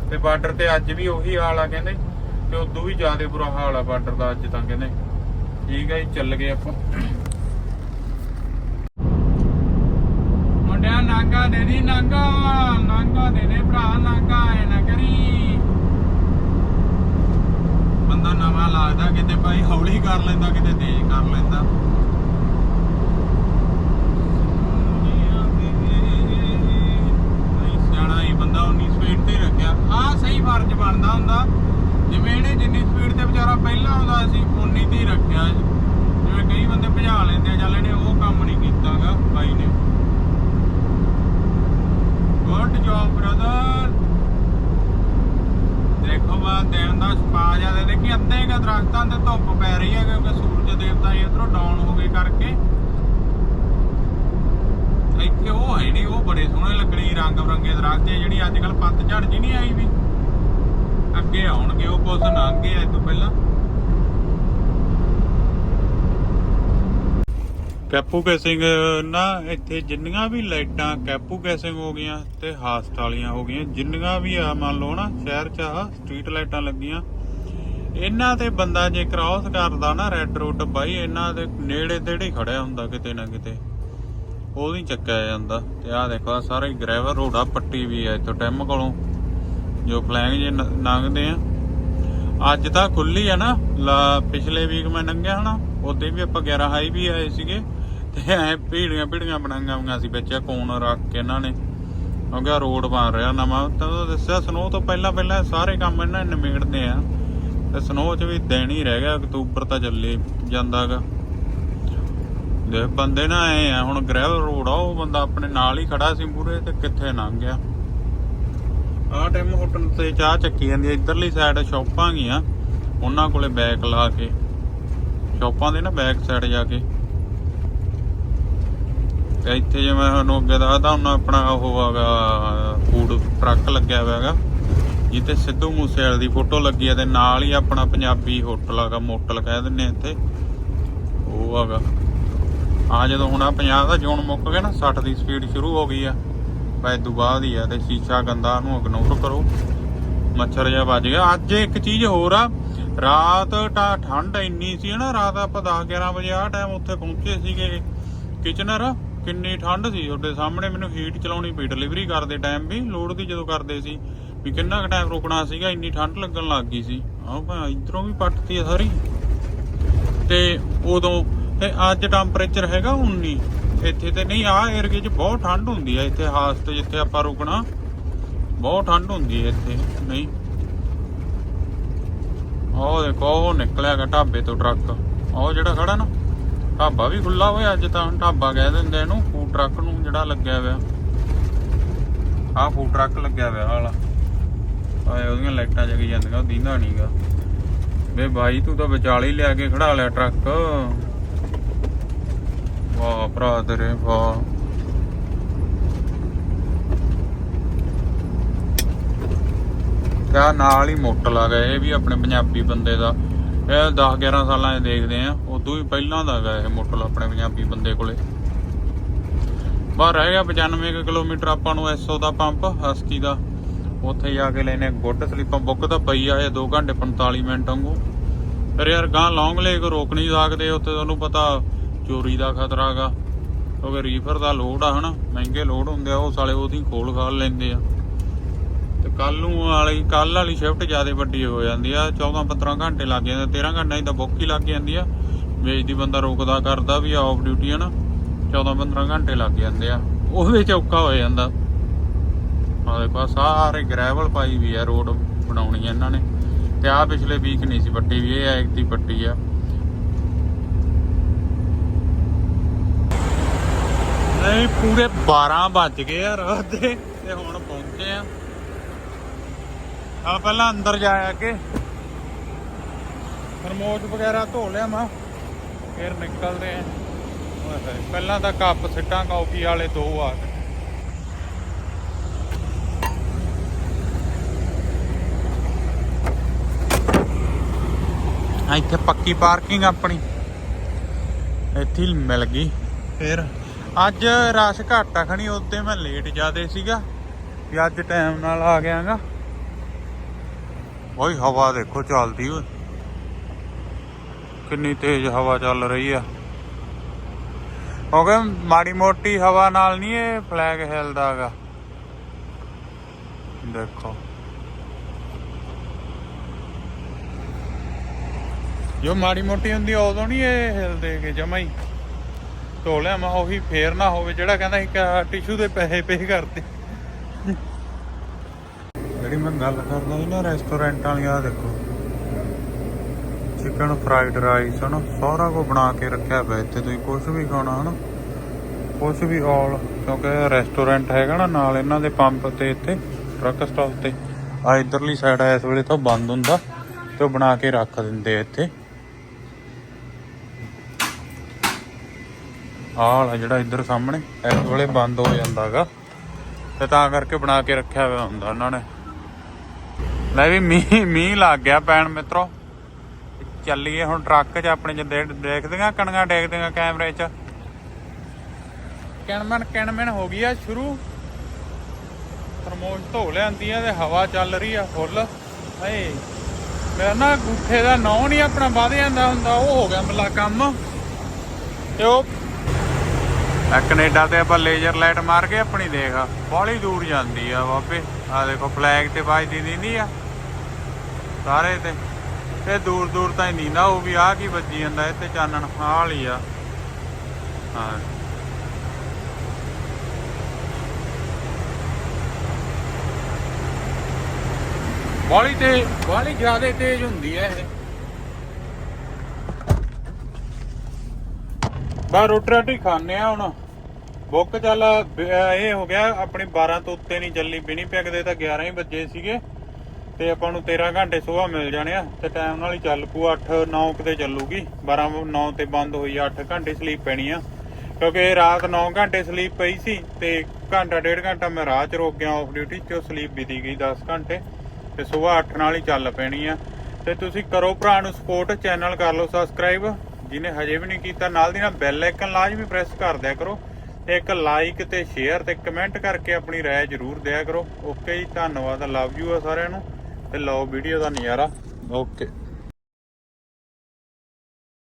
ਤੇ ਬਾਰਡਰ ਤੇ ਅੱਜ ਵੀ ਉਹੀ ਹਾਲ ਆ ਕਹਿੰਦੇ, ਤੇ ਉਦੋਂ ਵੀ ਜ਼ਿਆਦਾ ਬੁਰਾ ਹਾਲ ਆ ਬਾਰਡਰ ਦਾ ਅੱਜ ਤਾਂ ਕਹਿੰਦੇ। ਠੀਕ ਹੈ ਜੀ, ਚੱਲ ਗਏ ਆਪਾਂ। ਮੁੰਡਿਆ ਨਾਂਗਾ ਦੇ ਦੀ ਨਾਂਗਾ ਨਾਂਗਾ ਦੇ ਦੇ ਭਰਾ ਨਾਂਗਾ, ਐ ਨਾ ਕਰੀ। ਬੰਦਾ ਨਵਾਂ ਲੱਗਦਾ, ਕਿਤੇ ਭਾਈ ਹੌਲੀ ਕਰ ਲੈਂਦਾ, ਕਿਤੇ ਤੇਜ਼ ਕਰ ਲੈਂਦਾ। ਸਿਆਣਾ ਹੀ ਬੰਦਾ, ਉਨੀ ਸਪੀਡ ਤੇ ਰੱਖਿਆ। ਆ ਸਹੀ ਫਰਜ਼ ਬਣਦਾ ਹੁੰਦਾ। ਜਿਵੇਂ ਇਹਨੇ ਜਿੰਨੀ ਸਪੀਡ ਤੇ ਵਿਚਾਰਾ ਪਹਿਲਾਂ ਆਉਂਦਾ ਸੀ, ਉਨੀ ਤੇ ਹੀ ਰੱਖਿਆ ਜਿਵੇਂ ਕਈ ਬੰਦੇ ਭਜਾ ਲੈਂਦੇ ਆ, ਚੱਲ ਇਹਨੇ ਉਹ ਕੰਮ ਨਹੀਂ ਕੀਤਾਗਾ, ਬਾਈ ਨੇ। ਗੁੱਡ ਜੌਬ ਬ੍ਰਦਰ ਦੇਖੋ ਬਾ, ਦਿਨ ਦਾ ਸਪਾ ਜ਼ਿਆਦਾ ਦੇਖੀ ਅੱਧੇ ਕ ਦਰਖਤਾਂ ਤੇ ਧੁੱਪ ਪੈ ਰਹੀ ਹੈ ਕਿਉਂਕਿ ਸੂਰਜ ਦੇਵਤਾ ਇਧਰੋਂ ਡਾਊਨ ਹੋ ਗਏ ਕਰਕੇ। ਇੱਥੇ ਉਹ ਹੈ ਨਹੀਂ, ਉਹ ਬੜੇ ਸੋਹਣੇ ਲੱਗਣੇ ਰੰਗ ਬਰੰਗੇ ਦਰਖਤ ਹੈ ਜਿਹੜੀ ਅੱਜ ਕੱਲ ਪੱਤਝੜ ਜੀ ਨਹੀਂ ਆਈ ਵੀ। ਅੱਗੇ ਆਉਣਗੇ, ਉਹ ਕੁਛ ਲੰਘ ਗਏ ਤੋਂ ਪਹਿਲਾਂ। ਕੈਪੂ ਕੈਸਿੰਗ ਨਾ ਇੱਥੇ ਜਿੰਨੀਆਂ ਵੀ ਲਾਈਟਾਂ ਕੈਪੂ ਕੈਸਿੰਗ ਹੋ ਗਈਆਂ ਤੇ ਹਾਸਟ ਵਾਲੀਆਂ ਹੋ ਗਈਆਂ, ਜਿੰਨੀਆਂ ਵੀ ਆ, ਮੰਨ ਲਓ ਨਾ, ਸ਼ਹਿਰ 'ਚ ਆ ਸਟਰੀਟ ਲਾਈਟਾਂ ਲੱਗੀਆਂ। ਇਹਨਾਂ ਤੇ ਬੰਦਾ ਜੇ ਕ੍ਰਾਸ ਕਰਦਾ ਨਾ ਰੈੱਡ ਰੋਡ ਬਾਈ, ਇਹਨਾਂ ਦੇ ਨੇੜੇ ਤੇੜੇ ਖੜਿਆ ਹੁੰਦਾ ਕਿਤੇ ਨਾ ਕਿਤੇ। ਉਹ ਨਹੀਂ ਚੱਕਿਆ ਜਾਂਦਾ। ਤੇ ਆਹ ਦੇਖੋ, ਆਹ ਸਾਰਾ ਹੀ ਗ੍ਰੈਵਲ ਰੋਡ ਆ, ਪੱਟੀ ਵੀ ਆ ਇੱਥੋਂ ਟੈਮ ਕੋਲੋਂ। ਜੋ ਫਲੈਂਗ ਜੇ ਲੰਘਦੇ ਆ। ਅੱਜ ਤਾਂ ਖੁੱਲੀ ਆ ਨਾ ਪਿਛਲੇ ਵੀਕ ਮੈਂ ਲੰਘਿਆ ਹਨਾ ਉਦੋਂ ਵੀ ਆਪਾਂ 11 ਹਾਈ ਵੀ ਆਏ ਸੀਗੇ, ਤੇ ਐ ਭੀੜੀਆਂ ਭੀੜੀਆਂ ਬਣਾਈਆਂ ਹੋਈਆਂ ਸੀ ਵਿੱਚ ਕੋਨ ਰੱਖ ਕੇ ਇਹਨਾਂ ਨੇ। ਕਿਉਂਕਿ ਰੋਡ ਬਣ ਰਿਹਾ ਨਵਾਂ, ਤਾਂ ਦੱਸਿਆ ਸਨੋ ਤੋਂ ਪਹਿਲਾਂ ਪਹਿਲਾਂ ਸਾਰੇ ਕੰਮ ਇਹਨਾਂ ਨੇ ਨਿਬੇੜਦੇ ਆ। ਤੇ ਸਨੋ 'ਚ ਵੀ ਦਿਨ ਹੀ ਰਹਿ ਗਿਆ, ਅਕਤੂਬਰ ਤਾਂ ਚੱਲੇ ਜਾਂਦਾਗਾ ਦੇ ਬੰਦੇ ਨਾ ਆਏ ਆ, ਹੁਣ ਗ੍ਰੈਵਲ ਰੋਡ ਆ, ਉਹ ਬੰਦਾ ਆਪਣੇ ਨਾਲ ਹੀ ਖੜਾ ਸੀ ਮੂਰੇ ਤੇ ਕਿੱਥੇ ਲੰਘ ਗਿਆ। ਆਹ ਟਾਈਮ ਹੋਟਲ ਤੇ ਚਾਹ ਚੱਕੀ ਜਾਂਦੀ ਆ, ਇਧਰਲੀ ਸਾਈਡ ਸ਼ਾਪਾਂ ਗਈਆਂ, ਉਹਨਾਂ ਕੋਲੇ ਬੈਕ ਲਾ ਕੇ। ਸ਼ਾਪਾਂ ਦੇ ਨਾ ਬੈਕ ਸਾਈਡ ਜਾ ਕੇ। ਤੇ ਇੱਥੇ ਜਿਵੇਂ ਤੁਹਾਨੂੰ ਅੱਗੇ ਦੱਸਦਾ ਹੁਣ ਆਪਣਾ ਉਹ ਹੈਗਾ ਫੂਡ ਟਰੱਕ ਲੱਗਿਆ ਹੋਇਆ ਹੈਗਾ, ਜਿੱਥੇ ਸਿੱਧੂ ਮੂਸੇਵਾਲੇ ਦੀ ਫੋਟੋ ਲੱਗੀ ਹੈ ਤੇ ਨਾਲ ਹੀ ਆਪਣਾ ਪੰਜਾਬੀ ਹੋਟਲ ਹੈਗਾ ਮੋਟਲ ਕਹਿ ਦਿੰਨੇ ਇੱਥੇ। ਉਹ ਹੈਗਾ। ਆ ਜਦੋਂ ਹੁਣ ਆ 50 ਦਾ ਜ਼ੋਨ ਮੁੱਕ ਗਿਆ ਨਾ 60 ਦੀ ਸਪੀਡ ਸ਼ੁਰੂ ਹੋ ਗਈ ਆ। ਬਸ ਤੋਂ ਬਾਅਦ ਹੀ ਆ ਤੇ ਸ਼ੀਸ਼ਾ ਗੰਦਾ ਨੂੰ ਇਗਨੋਰ ਕਰੋ। ਮੱਛਰ ਜਿਹਾ ਵੱਜ ਗਿਆ। ਅੱਜ ਇੱਕ ਚੀਜ਼ ਹੋਰ ਆ। ਰਾਤ ਤਾਂ ਠੰਡ ਇੰਨੀ ਸੀ ਨਾ, ਰਾਤ ਆਪਾਂ 10 11 ਵਜੇ ਆ ਟਾਈਮ ਉੱਥੇ ਪਹੁੰਚੇ ਸੀਗੇ ਕਿਚਨਰ। ਕਿੰਨੀ ਠੰਡ ਸੀ। ਤੁਹਾਡੇ ਸਾਹਮਣੇ ਮੈਨੂੰ ਹੀਟ ਚਲਾਉਣੀ ਪਈ। ਡਿਲੀਵਰੀ ਕਰਦੇ ਟਾਈਮ ਵੀ ਲੋਡ ਦੀ ਜਦੋਂ ਕਰਦੇ ਸੀ। ਵੀ ਕਿੰਨਾ ਕੁ ਟਾਈਮ ਰੁਕਣਾ ਸੀਗਾ, ਇੰਨੀ ਠੰਡ ਲੱਗਣ ਲੱਗ ਗਈ ਸੀ। ਆਹ ਭਾਂ ਇਧਰੋਂ ਵੀ ਪੱਟਤੀ ਸਾਰੀ। ਤੇ ਉਦੋਂ, ਤੇ ਅੱਜ ਟੈਂਪਰੇਚਰ ਹੈਗਾ 19 ਇੱਥੇ ਤੇ ਨਹੀਂ ਆ ਏਰੀਏ 'ਚ ਬਹੁਤ ਠੰਡ ਹੁੰਦੀ ਹੈ ਇੱਥੇ, ਹਾਸ ਤੇ ਜਿੱਥੇ ਆਪਾਂ ਰੁਕਣਾ, ਬਹੁਤ ਠੰਡ ਹੁੰਦੀ ਹੈ ਇੱਥੇ, ਨਹੀਂ। ਉਹ ਦੇਖੋ, ਉਹ ਨਿਕਲਿਆਗਾ ਢਾਬੇ ਤੋਂ ਟਰੱਕ ਉਹ ਜਿਹੜਾ ਖੜਾ ਨਾ, ਢਾਬਾ ਵੀ ਖੁੱਲਾ ਹੋਇਆ ਅੱਜ ਤਾਂ, ਢਾਬਾ ਕਹਿ ਦਿੰਦੇ ਇਹਨੂੰ ਫੂਡ ਟਰੱਕ ਨੂੰ ਜਿਹੜਾ ਲੱਗਿਆ ਹੋਇਆ। ਆਹ ਫੂਡ ਟਰੱਕ ਲੱਗਿਆ ਹੋਇਆ ਹਾਲਾ ਆਏ ਉਹਦੀਆਂ ਲਾਈਟਾਂ ਜਗੀ ਜਾਂਦੀਆਂ, ਉਹ ਦੀਂਦਾ ਨਹੀਂਗਾ ਵੇ ਭਾਈ ਤੂੰ ਤਾਂ ਵਿਚਾਲੇ ਲਿਆ ਕੇ ਖੜਾ ਲਿਆ ਟਰੱਕ। ਵਾਹ ਭਰਾ ਤੇਰੇ ਵਾਹ ਕਿਆ ਨਾਲ ਹੀ ਮੋਟਲ ਆ ਗਿਆ, ਇਹ ਵੀ ਆਪਣੇ ਪੰਜਾਬੀ ਬੰਦੇ ਦਾ। ਇਹ 10 11 ਸਾਲਾਂ 'ਚ ਦੇਖਦੇ ਆ, ਉਦੋਂ ਹੀ ਪਹਿਲਾਂ ਦਾ ਹੈਗਾ ਇਹ ਮੋਟਲ ਆਪਣੇ ਪੰਜਾਬੀ ਬੰਦੇ ਕੋਲੇ। ਬਾਹਰ ਰਹਿ ਗਿਆ 95 ਕਿਲੋਮੀਟਰ ਆਪਾਂ ਨੂੰ ਐਸਓ ਦਾ ਪੰਪ ਹਸਕੀ ਦਾ। ਉੱਥੇ ਜਾ ਕੇ ਲੈਨੇ ਗੁੱਡ ਸਲੀਪਾਂ, ਬੁੱਕ ਤਾਂ ਪਈ ਆ ਇਹ 2 ਘੰਟੇ 45 ਮਿੰਟ ਵਾਂਗੂ। ਫਿਰ ਯਾਰ ਗਾਂ ਲੌਂਗ ਲੇਕ ਰੋਕ ਨਹੀਂ ਸਕਦੇ, ਉੱਥੇ ਤੁਹਾਨੂੰ ਪਤਾ ਚੋਰੀ ਦਾ ਖਤਰਾ ਹੈਗਾ ਕਿਉਂਕਿ ਰੀਫਰ ਦਾ ਲੋਡ ਆ ਹਨਾ, ਮਹਿੰਗੇ ਲੋਡ ਹੁੰਦੇ ਆ ਉਹ ਸਾਲੇ ਉਹਦੀ ਖੋਲ ਖਾਲ ਲੈਂਦੇ ਆ। ਤੇ ਕੱਲ ਨੂੰ ਵਾਲੀ ਕੱਲ ਵਾਲੀ ਸ਼ਿਫਟ ਜ਼ਿਆਦਾ ਵੱਡੀ ਹੋ ਜਾਂਦੀ ਆ 14 15 ਘੰਟੇ ਲੱਗ ਜਾਂਦੇ 13 ਘੰਟੇ ਦੀ ਤਾਂ ਬੁੱਕ ਹੀ ਲੱਗ ਜਾਂਦੀ ਆ। ਵੇਚਦੀ ਬੰਦਾ ਰੋਕਦਾ ਕਰਦਾ ਵੀ ਆਫ ਡਿਊਟੀ ਹੈ ਨਾ 14 15 ਘੰਟੇ ਲੱਗ ਜਾਂਦੇ ਆ। ਉਹਦੇ ਚ ਔਕਾ ਹੋ ਜਾਂਦਾ। ਆ ਦੇਖੋ ਸਾਰੇ ਗ੍ਰੈਵਲ ਪਾਈ ਵੀ ਆ ਰੋਡ ਬਣਾਉਣੀ ਆ ਇਹਨਾਂ ਨੇ। ਤੇ ਆ ਪਿਛਲੇ ਵੀਕ ਨਹੀਂ ਸੀ ਪੱਟੀ ਵੀ, ਇਹ ਐਕ ਦੀ ਪੱਟੀ ਆ। ਨਹੀਂ, ਪੂਰੇ 12 ਵੱਜ ਗਏ ਆ ਰਾਤ ਦੇ ਤੇ ਹੁਣ ਪਹੁੰਚੇ ਆ। ਆ ਪਹਿਲਾਂ ਅੰਦਰ ਜਾਇਆ ਕੇ ਥਰਮੋਸ ਵਗੈਰਾ ਧੋ ਲਿਆ ਮੈਂ, ਫਿਰ ਨਿਕਲਦੇ ਆ। ਪਹਿਲਾਂ ਤਾਂ ਕੱਪ ਸਿੱਟਾਂ, ਕਾਫੀ ਵਾਲੇ ਦੋ ਆ ਗਏ। ਇੱਥੇ ਪੱਕੀ ਪਾਰਕਿੰਗ ਆਪਣੀ। ਇੱਥੇ ਮਿਲ ਗਈ, ਫਿਰ ਅੱਜ ਰਸ਼ ਘੱਟ ਆ ਖਣੀ ਉੱਤੇ ਮੈਂ ਲੇਟ ਜਾਦੇ ਸੀਗਾ ਵੀ ਅੱਜ ਟਾਈਮ ਨਾਲ ਆ ਗਿਆਗਾ। ਓਏ, ਹਵਾ ਦੇਖੋ ਚੱਲਦੀ ਓਏ। ਕਿੰਨੀ ਤੇਜ਼ ਹਵਾ ਚੱਲ ਰਹੀ ਆ। ਕਿਉਂਕਿ ਮਾੜੀ ਮੋਟੀ ਹਵਾ ਨਾਲ ਨਹੀਂ ਇਹ ਫਲੈਗ ਹਿਲਦਾਗਾ। ਦੇਖੋ। ਜੋ ਮਾੜੀ ਮੋਟੀ ਹੁੰਦੀ ਉਦੋਂ ਨਹੀਂ ਇਹ ਹਿਲਦੇ ਕਿ ਜਮਾ ਹੀ। ਧੋ ਲਿਆ ਮੈਂ ਉਹੀ ਫੇਰ ਨਾ ਹੋਵੇ ਜਿਹੜਾ ਕਹਿੰਦਾ ਸੀ ਕਿ ਟਿਸ਼ੂ ਦੇ ਪੈਸੇ ਪੇ ਕਰਦੇ ਜਿਹੜੀ ਮੈਂ ਗੱਲ ਕਰਦਾ ਸੀ ਨਾ ਰੈਸਟੋਰੈਂਟਾਂ ਵਾਲੀ ਦੇਖੋ। ਚਿਕਨ ਫਰਾਈਡ ਰਾਈਸ ਹਨਾ, ਸਾਰਾ ਕੁਝ ਬਣਾ ਕੇ ਰੱਖਿਆ ਪਿਆ ਇੱਥੇ, ਤੁਸੀਂ ਕੁਝ ਵੀ ਖਾਣਾ, ਹਨਾ। ਕੁਝ ਵੀ ਆਲ ਕਿਉਂਕਿ ਰੈਸਟੋਰੈਂਟ ਹੈਗਾ ਨਾ, ਨਾਲ ਇਹਨਾਂ ਦੇ ਪੰਪ ਤੇ ਇੱਥੇ ਟਰੱਕ ਸਟਾਪ ਤੇ। ਆ ਇਧਰਲੀ ਸਾਈਡ ਆ, ਇਸ ਵੇਲੇ ਤਾਂ ਬੰਦ ਹੁੰਦਾ, ਤੇ ਉਹ ਬਣਾ ਕੇ ਰੱਖ ਦਿੰਦੇ ਇੱਥੇ। ਆਹ ਵਾਲਾ ਜਿਹੜਾ ਇੱਧਰ ਸਾਹਮਣੇ, ਇਸ ਵੇਲੇ ਬੰਦ ਹੋ ਜਾਂਦਾਗਾ। ਤੇ ਤਾਂ ਕਰਕੇ ਬਣਾ ਕੇ ਰੱਖਿਆ ਹੋਇਆ ਹੁੰਦਾ ਉਹਨਾਂ ਨੇ। ਲੈ ਵੀ ਮੀਂਹ ਮੀਂਹ ਲੱਗ ਗਿਆ ਪੈਣ ਮਿੱਤਰੋ। ਚੱਲੀਏ ਹੁਣ ਟਰੱਕ 'ਚ ਆਪਣੇ ਚ ਦੇ- ਦੇਖਦੀਆਂ ਕਣੀਆਂ ਦੇਖਦੀਆਂ ਕੈਮਰੇ 'ਚ। ਕਿਣਮਣ ਕਿਣਮਣ ਹੋ ਗਈ ਆ ਸ਼ੁਰੂ। ਥਰਮੋਸ ਧੋ ਲਿਆਂਦੀ ਆ ਤੇ ਹਵਾ ਚੱਲ ਰਹੀ ਆ ਫੁੱਲ। ਹਏ, ਮੇਰਾ ਨਾ ਗੁੱਠੇ ਦਾ ਨੌ ਨਹੀਂ ਆਪਣਾ ਵਧ ਜਾਂਦਾ ਹੁੰਦਾ, ਉਹ ਹੋ ਗਿਆ ਮਤਲਬ ਕੰਮ। ਤੇ ਉਹ ਆ ਕੈਨੇਡਾ ਤੇ ਆਪਾਂ ਲੇਜ਼ਰ ਲਾਈਟ ਮਾਰ ਕੇ ਆਪਣੀ ਦੇਖ ਬਾਹਲੀ ਦੂਰ ਜਾਂਦੀ ਆ ਬਾਬੇ। ਆ ਦੇਖੋ ਫਲੈਗ ਤੇ ਵੱਜਦੀ ਦਿੰਦੀ ਆ। ਸਾਰੇ ਤੇ। ਤੇ ਦੂਰ ਦੂਰ ਤਾਂ ਨਹੀਂ ਨਾ ਉਹ ਵੀ ਆ ਕੀ ਵੱਜੀ ਜਾਂਦਾ ਇੱਥੇ ਚਾਨਣ, ਹਾਲ ਹੀ ਆ। ਹਾਂ। ਬਾਹਲੀ ਤੇ ਬਾਹਲੀ ਜ਼ਿਆਦਾ ਤੇਜ਼ ਹੁੰਦੀ ਹੈ ਇਹ। ਬਾ ਰੋਟੀ ਰਾਟੀ ਖਾਣੇ ਆ ਹੁਣ। ਬੁੱਕ ਚੱਲ ਇਹ ਹੋ ਗਿਆ ਆਪਣੀ 12 ਤੋਂ ਉੱਤੇ ਨਹੀਂ ਚੱਲਣੀ ਬਿਨੀ ਪੈਕ ਦੇ ਤਾਂ 11 ਹੀ ਵੱਜੇ ਸੀਗੇ। ਤੇ ਆਪਾਂ ਨੂੰ 13 ਘੰਟੇ ਸੁਬਾਹ ਮਿਲ ਜਾਣੇ ਆ, ਤੇ ਟਾਈਮ ਨਾਲ ਹੀ ਚੱਲ ਪੂ 8 9 ਕਿਤੇ ਚੱਲੂਗੀ। 12 9 ਤੇ ਬੰਦ ਹੋਈ 8 ਘੰਟੇ ਸਲੀਪ ਪੈਣੀ ਆ। ਕਿਉਂਕਿ ਰਾਤ 9 ਘੰਟੇ ਸਲੀਪ ਪਈ ਸੀ, ਤੇ ਘੰਟਾ, ਡੇਢ ਘੰਟਾ ਮੈਂ ਰਾਹ 'ਚ ਰੁਕ ਗਿਆ ਆਫ ਡਿਊਟੀ 'ਚੋਂ ਸਲੀਪ ਬੀਤੀ ਗਈ 10 ਘੰਟੇ। ਤੇ ਸਵੇਰ 8 ਨਾਲ ਹੀ ਚੱਲ ਪੈਣੀ ਆ। ਤੇ ਤੁਸੀਂ ਕਰੋ ਭਰਾ ਨੂੰ ਸਪੋਰਟ ਚੈਨਲ ਕਰ ਲਓ ਸਬਸਕ੍ਰਾਈਬ ਜਿਹਨੇ ਹਜੇ ਵੀ ਨਹੀਂ ਕੀਤਾ, ਨਾਲ ਦੀ ਨਾਲ ਬੈਲ ਆਈਕਨ ਲਾਜ਼ਮੀ ਪ੍ਰੈਸ ਕਰ ਦਿਆ ਕਰੋ ਤੇ ਇੱਕ ਲਾਈਕ ਤੇ ਸ਼ੇਅਰ ਤੇ ਕਮੈਂਟ ਕਰਕੇ ਆਪਣੀ ਰਾਏ ਜ਼ਰੂਰ ਦਿਆ ਕਰੋ। ਓਕੇ ਜੀ, ਧੰਨਵਾਦ ਲਵ ਯੂ ਆ ਸਾਰਿਆਂ ਨੂੰ ਤੇ ਲਓ ਵੀਡੀਓ ਦਾ ਨਜ਼ਾਰਾ। ਓਕੇ